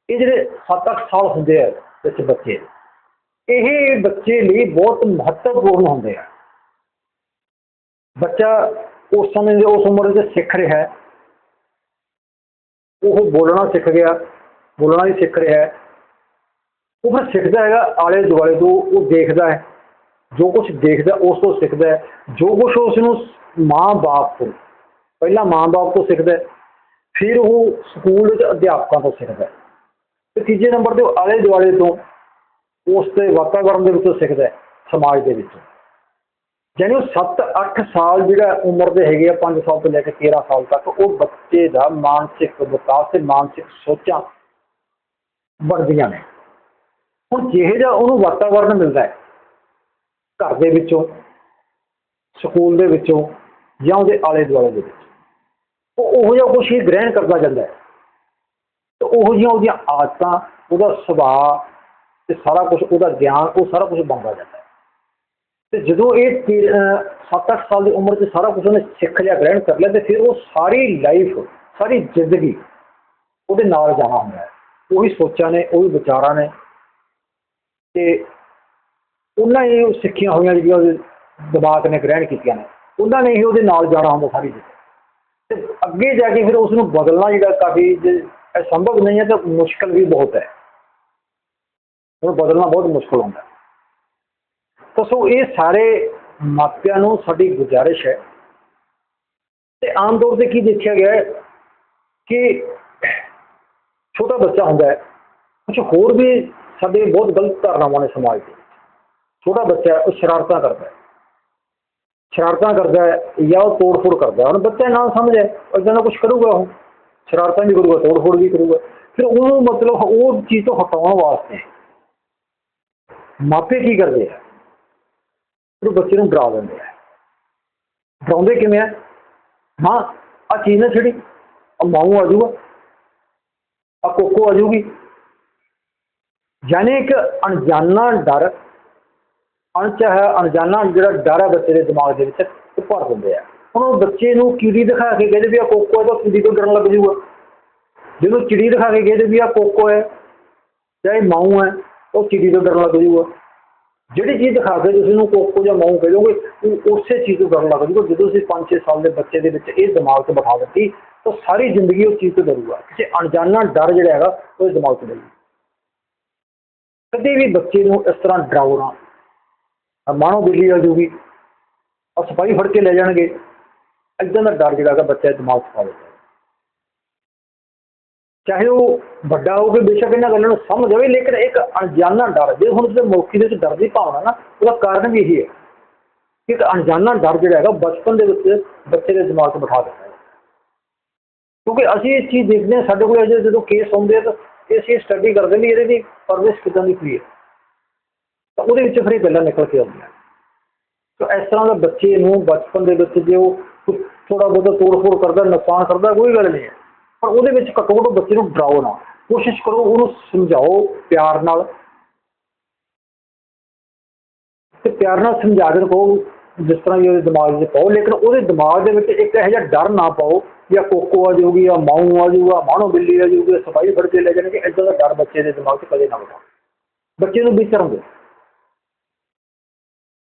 ਇਹ ਜਿਹੜੇ 7-8 ਸਾਲ ਹੁੰਦੇ ਆ ਵਿੱਚ ਬੱਚੇ, ਇਹ ਬੱਚੇ ਲਈ ਬਹੁਤ ਮਹੱਤਵਪੂਰਨ ਹੁੰਦੇ ਆ। ਬੱਚਾ ਉਸ ਸਮੇਂ ਦੇ, ਉਸ ਉਮਰ ਵਿੱਚ ਸਿੱਖ ਰਿਹਾ ਹੈ। ਉਹ ਬੋਲਣਾ ਸਿੱਖ ਗਿਆ, ਬੋਲਣਾ ਹੀ ਸਿੱਖ ਰਿਹਾ ਹੈ। ਉਹ ਫਿਰ ਸਿੱਖਦਾ ਹੈਗਾ, ਆਲੇ ਦੁਆਲੇ ਤੋਂ ਉਹ ਦੇਖਦਾ ਹੈ। ਜੋ ਕੁਝ ਦੇਖਦਾ, ਉਸ ਤੋਂ ਸਿੱਖਦਾ ਹੈ। ਜੋ ਕੁਝ ਉਸ ਨੂੰ ਮਾਂ-ਬਾਪ ਤੋਂ ਪਹਿਲਾਂ ਮਾਂ-ਬਾਪ ਤੋਂ ਸਿੱਖਦਾ ਹੈ, ਫਿਰ ਉਹ ਸਕੂਲ ਵਿੱਚ ਅਧਿਆਪਕਾਂ ਤੋਂ ਸਿੱਖਦਾ ਹੈ। ਤੇ ਤੀਜੇ ਨੰਬਰ ਤੇ ਉਹ ਆਲੇ ਦੁਆਲੇ ਤੋਂ ਉਸ ਦੇ ਵਾਤਾਵਰਣ ਦੇ ਵਿੱਚੋਂ ਸਿੱਖਦਾ ਹੈ, ਸਮਾਜ ਦੇ ਵਿੱਚੋਂ। ਯਾਨੀ ਉਹ 7-8 ਸਾਲ ਜਿਹੜਾ ਉਮਰ ਦੇ ਹੈਗੇ ਆ 5 ਸਾਲ ਤੋਂ ਲੈ ਕੇ 13 ਸਾਲ ਤੱਕ, ਉਹ ਬੱਚੇ ਦਾ ਮਾਨਸਿਕ ਵਿਕਾਸ ਤੇ ਮਾਨਸਿਕ ਸੋਚਾਂ ਬਣਦੀਆਂ ਨੇ। ਹੁਣ ਜਿਹੇ ਜਿਹਾ ਉਹਨੂੰ ਵਾਤਾਵਰਣ ਮਿਲਦਾ ਹੈ, ਘਰ ਦੇ ਵਿੱਚੋਂ, ਸਕੂਲ ਦੇ ਵਿੱਚੋਂ ਜਾਂ ਉਹਦੇ ਆਲੇ ਦੁਆਲੇ ਦੇ ਵਿੱਚ। ਉਹ ਉਹੋ ਜਿਹਾ ਕੁਛ ਹੀ ਗ੍ਰਹਿਣ ਕਰਦਾ ਜਾਂਦਾ ਹੈ। ਤੇ ਉਹੋ ਜਿਹੀਆਂ ਉਹਦੀਆਂ ਆਦਤਾਂ, ਉਹਦਾ ਸੁਭਾਅ ਤੇ ਸਾਰਾ ਕੁਝ ਉਹਦਾ ਗਿਆਨ, ਉਹ ਸਾਰਾ ਕੁਝ ਬਣਦਾ ਜਾਂਦਾ ਹੈ। ਤੇ ਜਦੋਂ ਇਹ 7-8 ਸਾਲ ਦੀ ਉਮਰ 'ਚ ਸਾਰਾ ਕੁਝ ਉਹਨੇ ਸਿੱਖ ਲਿਆ, ਗ੍ਰਹਿਣ ਕਰ ਲਿਆ, ਤੇ ਫਿਰ ਉਹ ਸਾਰੀ ਲਾਈਫ ਸਾਰੀ ਜ਼ਿੰਦਗੀ ਉਹਦੇ ਨਾਲ ਜਾਣਾ ਹੁੰਦਾ ਹੈ। ਉਹੀ ਸੋਚਾਂ ਨੇ, ਉਹੀ ਵਿਚਾਰਾਂ ਨੇ। ਤੇ ਉਹਨਾਂ ਹੀ ਉਹ ਸਿੱਖੀਆਂ ਹੋਈਆਂ ਜਿਹੜੀਆਂ ਉਹਦੇ ਦਿਮਾਗ ਨੇ ਗ੍ਰਹਿਣ ਕੀਤੀਆਂ ਨੇ, ਉਹਨਾਂ ਨੇ ਹੀ ਉਹਦੇ ਨਾਲ ਜਾਣਾ ਹੁੰਦਾ ਸਾਰੀ ਜ਼ਿੰਦਗੀ। ਅਤੇ ਅੱਗੇ ਜਾ ਕੇ ਫਿਰ ਉਸ ਨੂੰ ਬਦਲਣਾ ਜਿਹੜਾ ਕਾਫੀ ਜੇ ਇਹ ਸੰਭਵ ਨਹੀਂ ਹੈ ਤਾਂ ਮੁਸ਼ਕਲ ਵੀ ਬਹੁਤ ਹੈ। ਉਹ ਬਦਲਣਾ ਬਹੁਤ ਮੁਸ਼ਕਲ ਹੁੰਦਾ। ਤਾਂ ਸੋ ਇਹ ਸਾਰੇ ਮਾਪਿਆਂ ਨੂੰ ਸਾਡੀ ਗੁਜ਼ਾਰਿਸ਼ ਹੈ। ਤੇ ਆਮ ਤੌਰ ਤੇ ਕੀ ਦੇਖਿਆ ਗਿਆ ਕਿ ਛੋਟਾ ਬੱਚਾ ਹੁੰਦਾ ਹੈ ਕੁਝ ਹੋਰ ਵੀ ਸਾਡੇ ਬਹੁਤ ਗਲਤ ਧਾਰਨਾਵਾਂ ਨੇ ਸਮਾਜ ਦੇ ਛੋਟਾ ਬੱਚਾ ਉਹ ਸ਼ਰਾਰਤਾਂ ਕਰਦਾ ਹੈ। ਸ਼ਰਾਰਤਾਂ ਕਰਦਾ ਹੈ ਜਾਂ ਉਹ ਤੋੜ-ਫੋੜ ਕਰਦਾ ਹੈ। ਹੁਣ ਬੱਚਾ ਨਾ ਸਮਝੇ ਇਦਾਂ ਦਾ ਕੁਝ ਕਰੂਗਾ ਉਹ। ਸ਼ਰਾਰਤਾਂ ਵੀ ਕਰੂਗਾ, ਤੋੜ-ਫੋੜ ਵੀ ਕਰੂਗਾ। ਫਿਰ ਉਹਨੂੰ ਮਤਲਬ ਉਹ ਚੀਜ਼ ਤੋਂ ਹਟਾਉਣ ਵਾਸਤੇ ਮਾਪੇ ਕੀ ਕਰਦੇ ਆ? ਫਿਰ ਉਹ ਬੱਚੇ ਨੂੰ ਡਰਾ ਦਿੰਦੇ ਆ। ਡਰਾਉਂਦੇ ਕਿਵੇਂ ਆ? ਹਾਂ ਆ ਚੀਜ਼ ਨਾ ਛੜੀ ਆ ਮਾਊ ਆ ਜੂਗਾ ਆ ਕੋਕੋ ਆ ਜਾਊਗੀ। ਯਾਨੀ ਇੱਕ ਅਣਜਾਣਾ ਡਰ ਅਣਚਾਹਿਆ ਅਣਜਾਣਾ ਜਿਹੜਾ ਡਰ ਹੈ ਬੱਚੇ ਦੇ ਦਿਮਾਗ ਦੇ ਵਿੱਚ, ਉਹ ਭਰ ਦਿੰਦੇ ਆ। ਹੁਣ ਉਹ ਬੱਚੇ ਨੂੰ ਕੀੜੀ ਦਿਖਾ ਕੇ ਕਹਿੰਦੇ ਵੀ ਆ ਕੋਕੋ ਹੈ ਤਾਂ ਕੀੜੀ ਤੋਂ ਡਰਨ ਲੱਗ ਜੂਗਾ। ਜਦੋਂ ਚਿੜੀ ਦਿਖਾ ਕੇ ਕਹਿੰਦੇ ਵੀ ਆ ਕੋਕੋ ਹੈ ਜਾਂ ਇਹ ਮਾਊ ਹੈ, ਉਹ ਚਿੜੀ ਤੋਂ ਡਰਨ ਲੱਗ ਜੂਗਾ। ਜਿਹੜੀ ਚੀਜ਼ ਦਿਖਾ ਕੇ ਤੁਸੀਂ ਉਹਨੂੰ ਕੋਕੋ ਜਾਂ ਮਾਊ ਕਹਿ ਦੋਗੇ ਉਹ ਉਸੇ ਚੀਜ਼ ਤੋਂ ਡਰਨ ਲੱਗ ਜਾਊਗਾ ਜਦੋਂ ਤੁਸੀਂ 5-6 ਸਾਲ ਦੇ ਬੱਚੇ ਦੇ ਵਿੱਚ ਇਹ ਦਿਮਾਗ 'ਚ ਬਿਠਾ ਦਿੱਤੀ, ਤਾਂ ਸਾਰੀ ਜ਼ਿੰਦਗੀ ਉਸ ਚੀਜ਼ ਤੋਂ ਡਰੂਗਾ। ਕਿਸੇ ਅਣਜਾਣਾ ਡਰ ਜਿਹੜਾ ਹੈਗਾ, ਉਹ ਦਿਮਾਗ 'ਚ ਡਰੂਗਾ ਕਦੇ ਵੀ ਬੱਚੇ ਨੂੰ ਇਸ ਤਰ੍ਹਾਂ ਡਰਾਉਣਾ ਆ ਮਾਣੋ ਬਿੱਲੀ ਆ ਜੂਗੀ ਆ ਸਫ਼ਾਈ ਫੜ ਕੇ ਲੈ ਜਾਣਗੇ। ਇਦਾਂ ਦਾ ਡਰ ਜਿਹੜਾ ਹੈਗਾ ਬੱਚੇ ਦੇ ਦਿਮਾਗ 'ਚ ਪਾ ਦਿੰਦਾ ਚਾਹੇ ਉਹ ਵੱਡਾ ਹੋਵੇ ਬੇਸ਼ੱਕ ਇਹਨਾਂ ਗੱਲਾਂ ਨੂੰ ਸਮਝ ਆਵੇ ਲੇਕਿਨ ਇੱਕ ਅਣਜਾਣਾ ਡਰ, ਜੇ ਹੁਣ ਤੁਸੀਂ ਮੌਕੇ ਦੇ ਵਿੱਚ ਡਰ ਦੀ ਭਾਵਨਾ ਨਾ, ਉਹਦਾ ਕਾਰਨ ਵੀ ਇਹੀ ਹੈ ਕਿ ਇੱਕ ਅਣਜਾਣਾ ਡਰ ਜਿਹੜਾ ਹੈਗਾ ਬਚਪਨ ਦੇ ਵਿੱਚ ਬੱਚੇ ਦੇ ਦਿਮਾਗ 'ਚ ਬਿਠਾ ਦਿੰਦਾ ਹੈ। ਕਿਉਂਕਿ ਅਸੀਂ ਇਹ ਚੀਜ਼ ਦੇਖਦੇ ਹਾਂ, ਸਾਡੇ ਕੋਲ ਅਜੇ ਜਦੋਂ ਕੇਸ ਆਉਂਦੇ ਆ, ਤਾਂ ਇਹ ਅਸੀਂ ਸਟੱਡੀ ਕਰਦੇ ਵੀ ਇਹਦੇ ਦੀ ਪਰਵਿਸ਼ ਕਿੱਦਾਂ ਦੀ ਹੋਈ ਹੈ। ਤਾਂ ਉਹਦੇ ਵਿੱਚ ਫਿਰ ਇਹ ਗੱਲਾਂ ਨਿਕਲ ਕੇ ਆਉਂਦੀਆਂ। ਤਾਂ ਇਸ ਤਰ੍ਹਾਂ ਦਾ ਬੱਚੇ ਨੂੰ ਬਚਪਨ ਦੇ ਵਿੱਚ ਜੇ ਉਹ ਥੋੜਾ ਬਹੁਤਾ ਤੋੜ-ਫੋੜ ਕਰਦਾ, ਨੁਕਸਾਨ ਕਰਦਾ, ਕੋਈ ਗੱਲ ਨਹੀਂ ਹੈ। ਪਰ ਉਹਦੇ ਵਿੱਚ ਘੱਟੋ ਘੱਟ ਬੱਚੇ ਨੂੰ ਡਰਾਓ ਨਾ। ਕੋਸ਼ਿਸ਼ ਕਰੋ ਉਹਨੂੰ ਸਮਝਾਓ ਪਿਆਰ ਨਾਲ। ਤੇ ਪਿਆਰ ਨਾਲ ਸਮਝਾ ਕੇ ਕਹੋ ਜਿਸ ਤਰ੍ਹਾਂ ਵੀ ਉਹਦੇ ਦਿਮਾਗ 'ਚ ਪਾਓ। ਲੇਕਿਨ ਉਹਦੇ ਦਿਮਾਗ ਦੇ ਵਿੱਚ ਇੱਕ ਇਹੋ ਜਿਹਾ ਡਰ ਨਾ ਪਾਓ ਜਾਂ ਕੋਕੋ ਆ ਜਾਊਗੀ ਜਾਂ ਮਾਊ ਆ ਜਾਊਗਾ, ਮਾਣੋ ਬਿੱਲੀ ਆ ਜਾਊਗੀ ਸਫ਼ਾਈ ਫੜ ਕੇ ਲੈ ਜਾਣਗੇ ਇਦਾਂ ਦਾ ਡਰ ਬੱਚੇ ਦੇ ਦਿਮਾਗ 'ਚ ਕਦੇ ਨਾ ਬਿਠਾਓ ਬੱਚੇ ਨੂੰ ਵਿਚਰਨ ਦਿਓ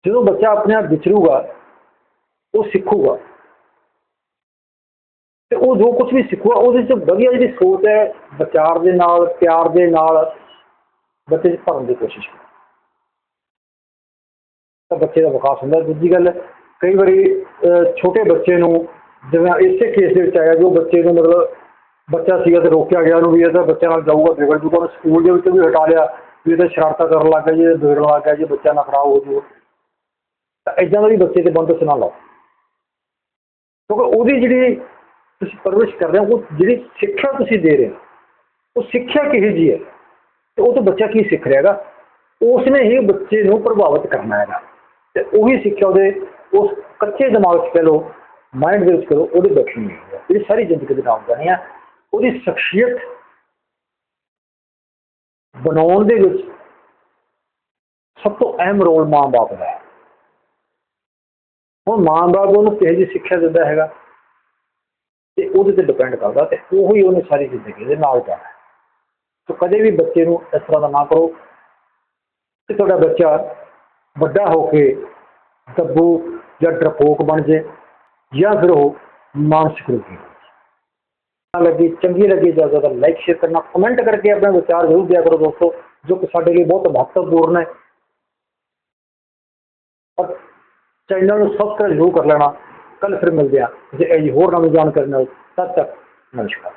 ਜਦੋਂ ਬੱਚਾ ਆਪਣੇ ਆਪ ਵਿਚਰੂਗਾ ਉਹ ਸਿੱਖੂਗਾ। ਤੇ ਉਹ ਜੋ ਕੁਝ ਵੀ ਸਿੱਖੂਗਾ ਉਹਦੇ 'ਚ ਵਧੀਆ ਜਿਹੜੀ ਸੋਚ ਹੈ ਵਿਚਾਰ ਦੇ ਨਾਲ ਪਿਆਰ ਦੇ ਨਾਲ ਬੱਚੇ 'ਚ ਭਰਨ ਦੀ ਕੋਸ਼ਿਸ਼ ਕਰੋ। ਤਾਂ ਬੱਚੇ ਦਾ ਵਿਕਾਸ ਹੁੰਦਾ। ਦੂਜੀ ਗੱਲ ਕਈ ਵਾਰੀ ਅਹ, ਛੋਟੇ ਬੱਚੇ ਨੂੰ ਜਿਵੇਂ ਇਸੇ ਕੇਸ ਦੇ ਵਿੱਚ ਆਇਆ ਜੋ ਬੱਚੇ ਨੂੰ ਮਤਲਬ ਬੱਚਾ ਸੀਗਾ ਤੇ ਰੋਕਿਆ ਗਿਆ ਉਹਨੂੰ ਵੀ ਇਹਦਾ ਬੱਚੇ ਨਾਲ ਜਾਊਗਾ ਵਿਗੜ ਜੂਗਾ ਉਹਨੂੰ ਸਕੂਲ ਦੇ ਵਿੱਚ ਵੀ ਹਟਾ ਲਿਆ ਵੀ ਇਹਦਾ ਸ਼ਰਾਰਤਾਂ ਕਰਨ ਲੱਗ ਗਿਆ ਜੀ ਇਹ ਵਿਗੜਨ ਲੱਗ ਗਿਆ ਜੀ ਬੱਚਾ ਨਾ ਖਰਾਬ ਹੋ ਜੂਗਾ ਤਾਂ ਇਦਾਂ ਦਾ ਵੀ ਬੱਚੇ ਤੇ ਬੰਦਸ਼ ਨਾ ਲਾਓ। ਕਿਉਂਕਿ ਉਹਦੀ ਜਿਹੜੀ ਤੁਸੀਂ ਪਰਵਰਿਸ਼ ਕਰ ਰਹੇ ਹੋ, ਉਹ ਜਿਹੜੀ ਸਿੱਖਿਆ ਤੁਸੀਂ ਦੇ ਰਹੇ ਹੋ, ਉਹ ਸਿੱਖਿਆ ਕਿਹੋ ਜੀ ਹੈ? ਤੇ ਉਹ ਤੋਂ ਬੱਚਾ ਕੀ ਸਿੱਖ ਰਿਹਾ ਹੈਗਾ? ਉਸ ਨੇ ਹੀ ਬੱਚੇ ਨੂੰ ਪ੍ਰਭਾਵਿਤ ਕਰਨਾ ਹੈਗਾ। ਤੇ ਉਹੀ ਸਿੱਖਿਆ ਉਹਦੇ, ਉਸ ਕੱਚੇ ਦਿਮਾਗ 'ਚ ਕਹਿ ਲਓ ਮਾਈਂਡ ਦੇ ਵਿੱਚ ਕਰੋ ਉਹਦੇ ਬੈਠਣੀ ਹੈ। ਜਿਹੜੀ ਸਾਰੀ ਜ਼ਿੰਦਗੀ ਦੇ ਨਾਮ ਜਾਣੀ ਆ। ਉਹਦੀ ਸ਼ਖਸੀਅਤ ਬਣਾਉਣ ਦੇ ਵਿੱਚ ਸਭ ਤੋਂ ਅਹਿਮ ਰੋਲ ਮਾਂ-ਬਾਪ ਦਾ ਹੈ। ਹੁਣ ਮਾਂ-ਬਾਪ ਉਹਨੂੰ ਕਿਹੋ ਜਿਹੀ ਸਿੱਖਿਆ ਦਿੰਦਾ ਹੈਗਾ ਤੇ ਉਹਦੇ ਤੇ ਡਿਪੈਂਡ ਕਰਦਾ ਤੇ ਉਹੀ ਉਹਨੇ ਸਾਰੀ ਜ਼ਿੰਦਗੀ ਦੇ ਨਾਲ ਜਾਣਾ ਸੋ ਕਦੇ ਵੀ ਬੱਚੇ ਨੂੰ ਇਸ ਤਰ੍ਹਾਂ ਦਾ ਨਾ ਕਰੋ ਕਿ ਤੁਹਾਡਾ ਬੱਚਾ ਵੱਡਾ ਹੋ ਕੇ ਦੱਬੂ ਜਾਂ ਡਰਪੋਕ ਬਣ ਜੇ ਜਾਂ ਫਿਰ ਉਹ ਮਾਨਸਿਕ ਰੋਗੀ ਲੱਗੀ, ਚੰਗੀ ਲੱਗੀ ਤਾਂ ਜ਼ਿਆਦਾ ਲਾਈਕ ਸ਼ੇਅਰ ਕਰਨਾ ਕਮੈਂਟ ਕਰਕੇ ਆਪਣੇ ਵਿਚਾਰ ਜ਼ਰੂਰ ਦਿਆ ਕਰੋ ਦੋਸਤੋ, ਜੋ ਕਿ ਸਾਡੇ ਲਈ ਬਹੁਤ ਮਹੱਤਵਪੂਰਨ ਹੈ। ਚੈਨਲ ਨੂੰ ਸਬਸਕ੍ਰਾਈਬ ਜ਼ਰੂਰ ਕਰ ਲੈਣਾ। ਕੱਲ ਫਿਰ ਮਿਲਦੇ ਆ ਜੇ ਇਹ ਹੋਰ ਨਵੀਂ ਜਾਣਕਾਰੀ ਨਾਲ, ਤਦ ਤੱਕ ਨਮਸਕਾਰ।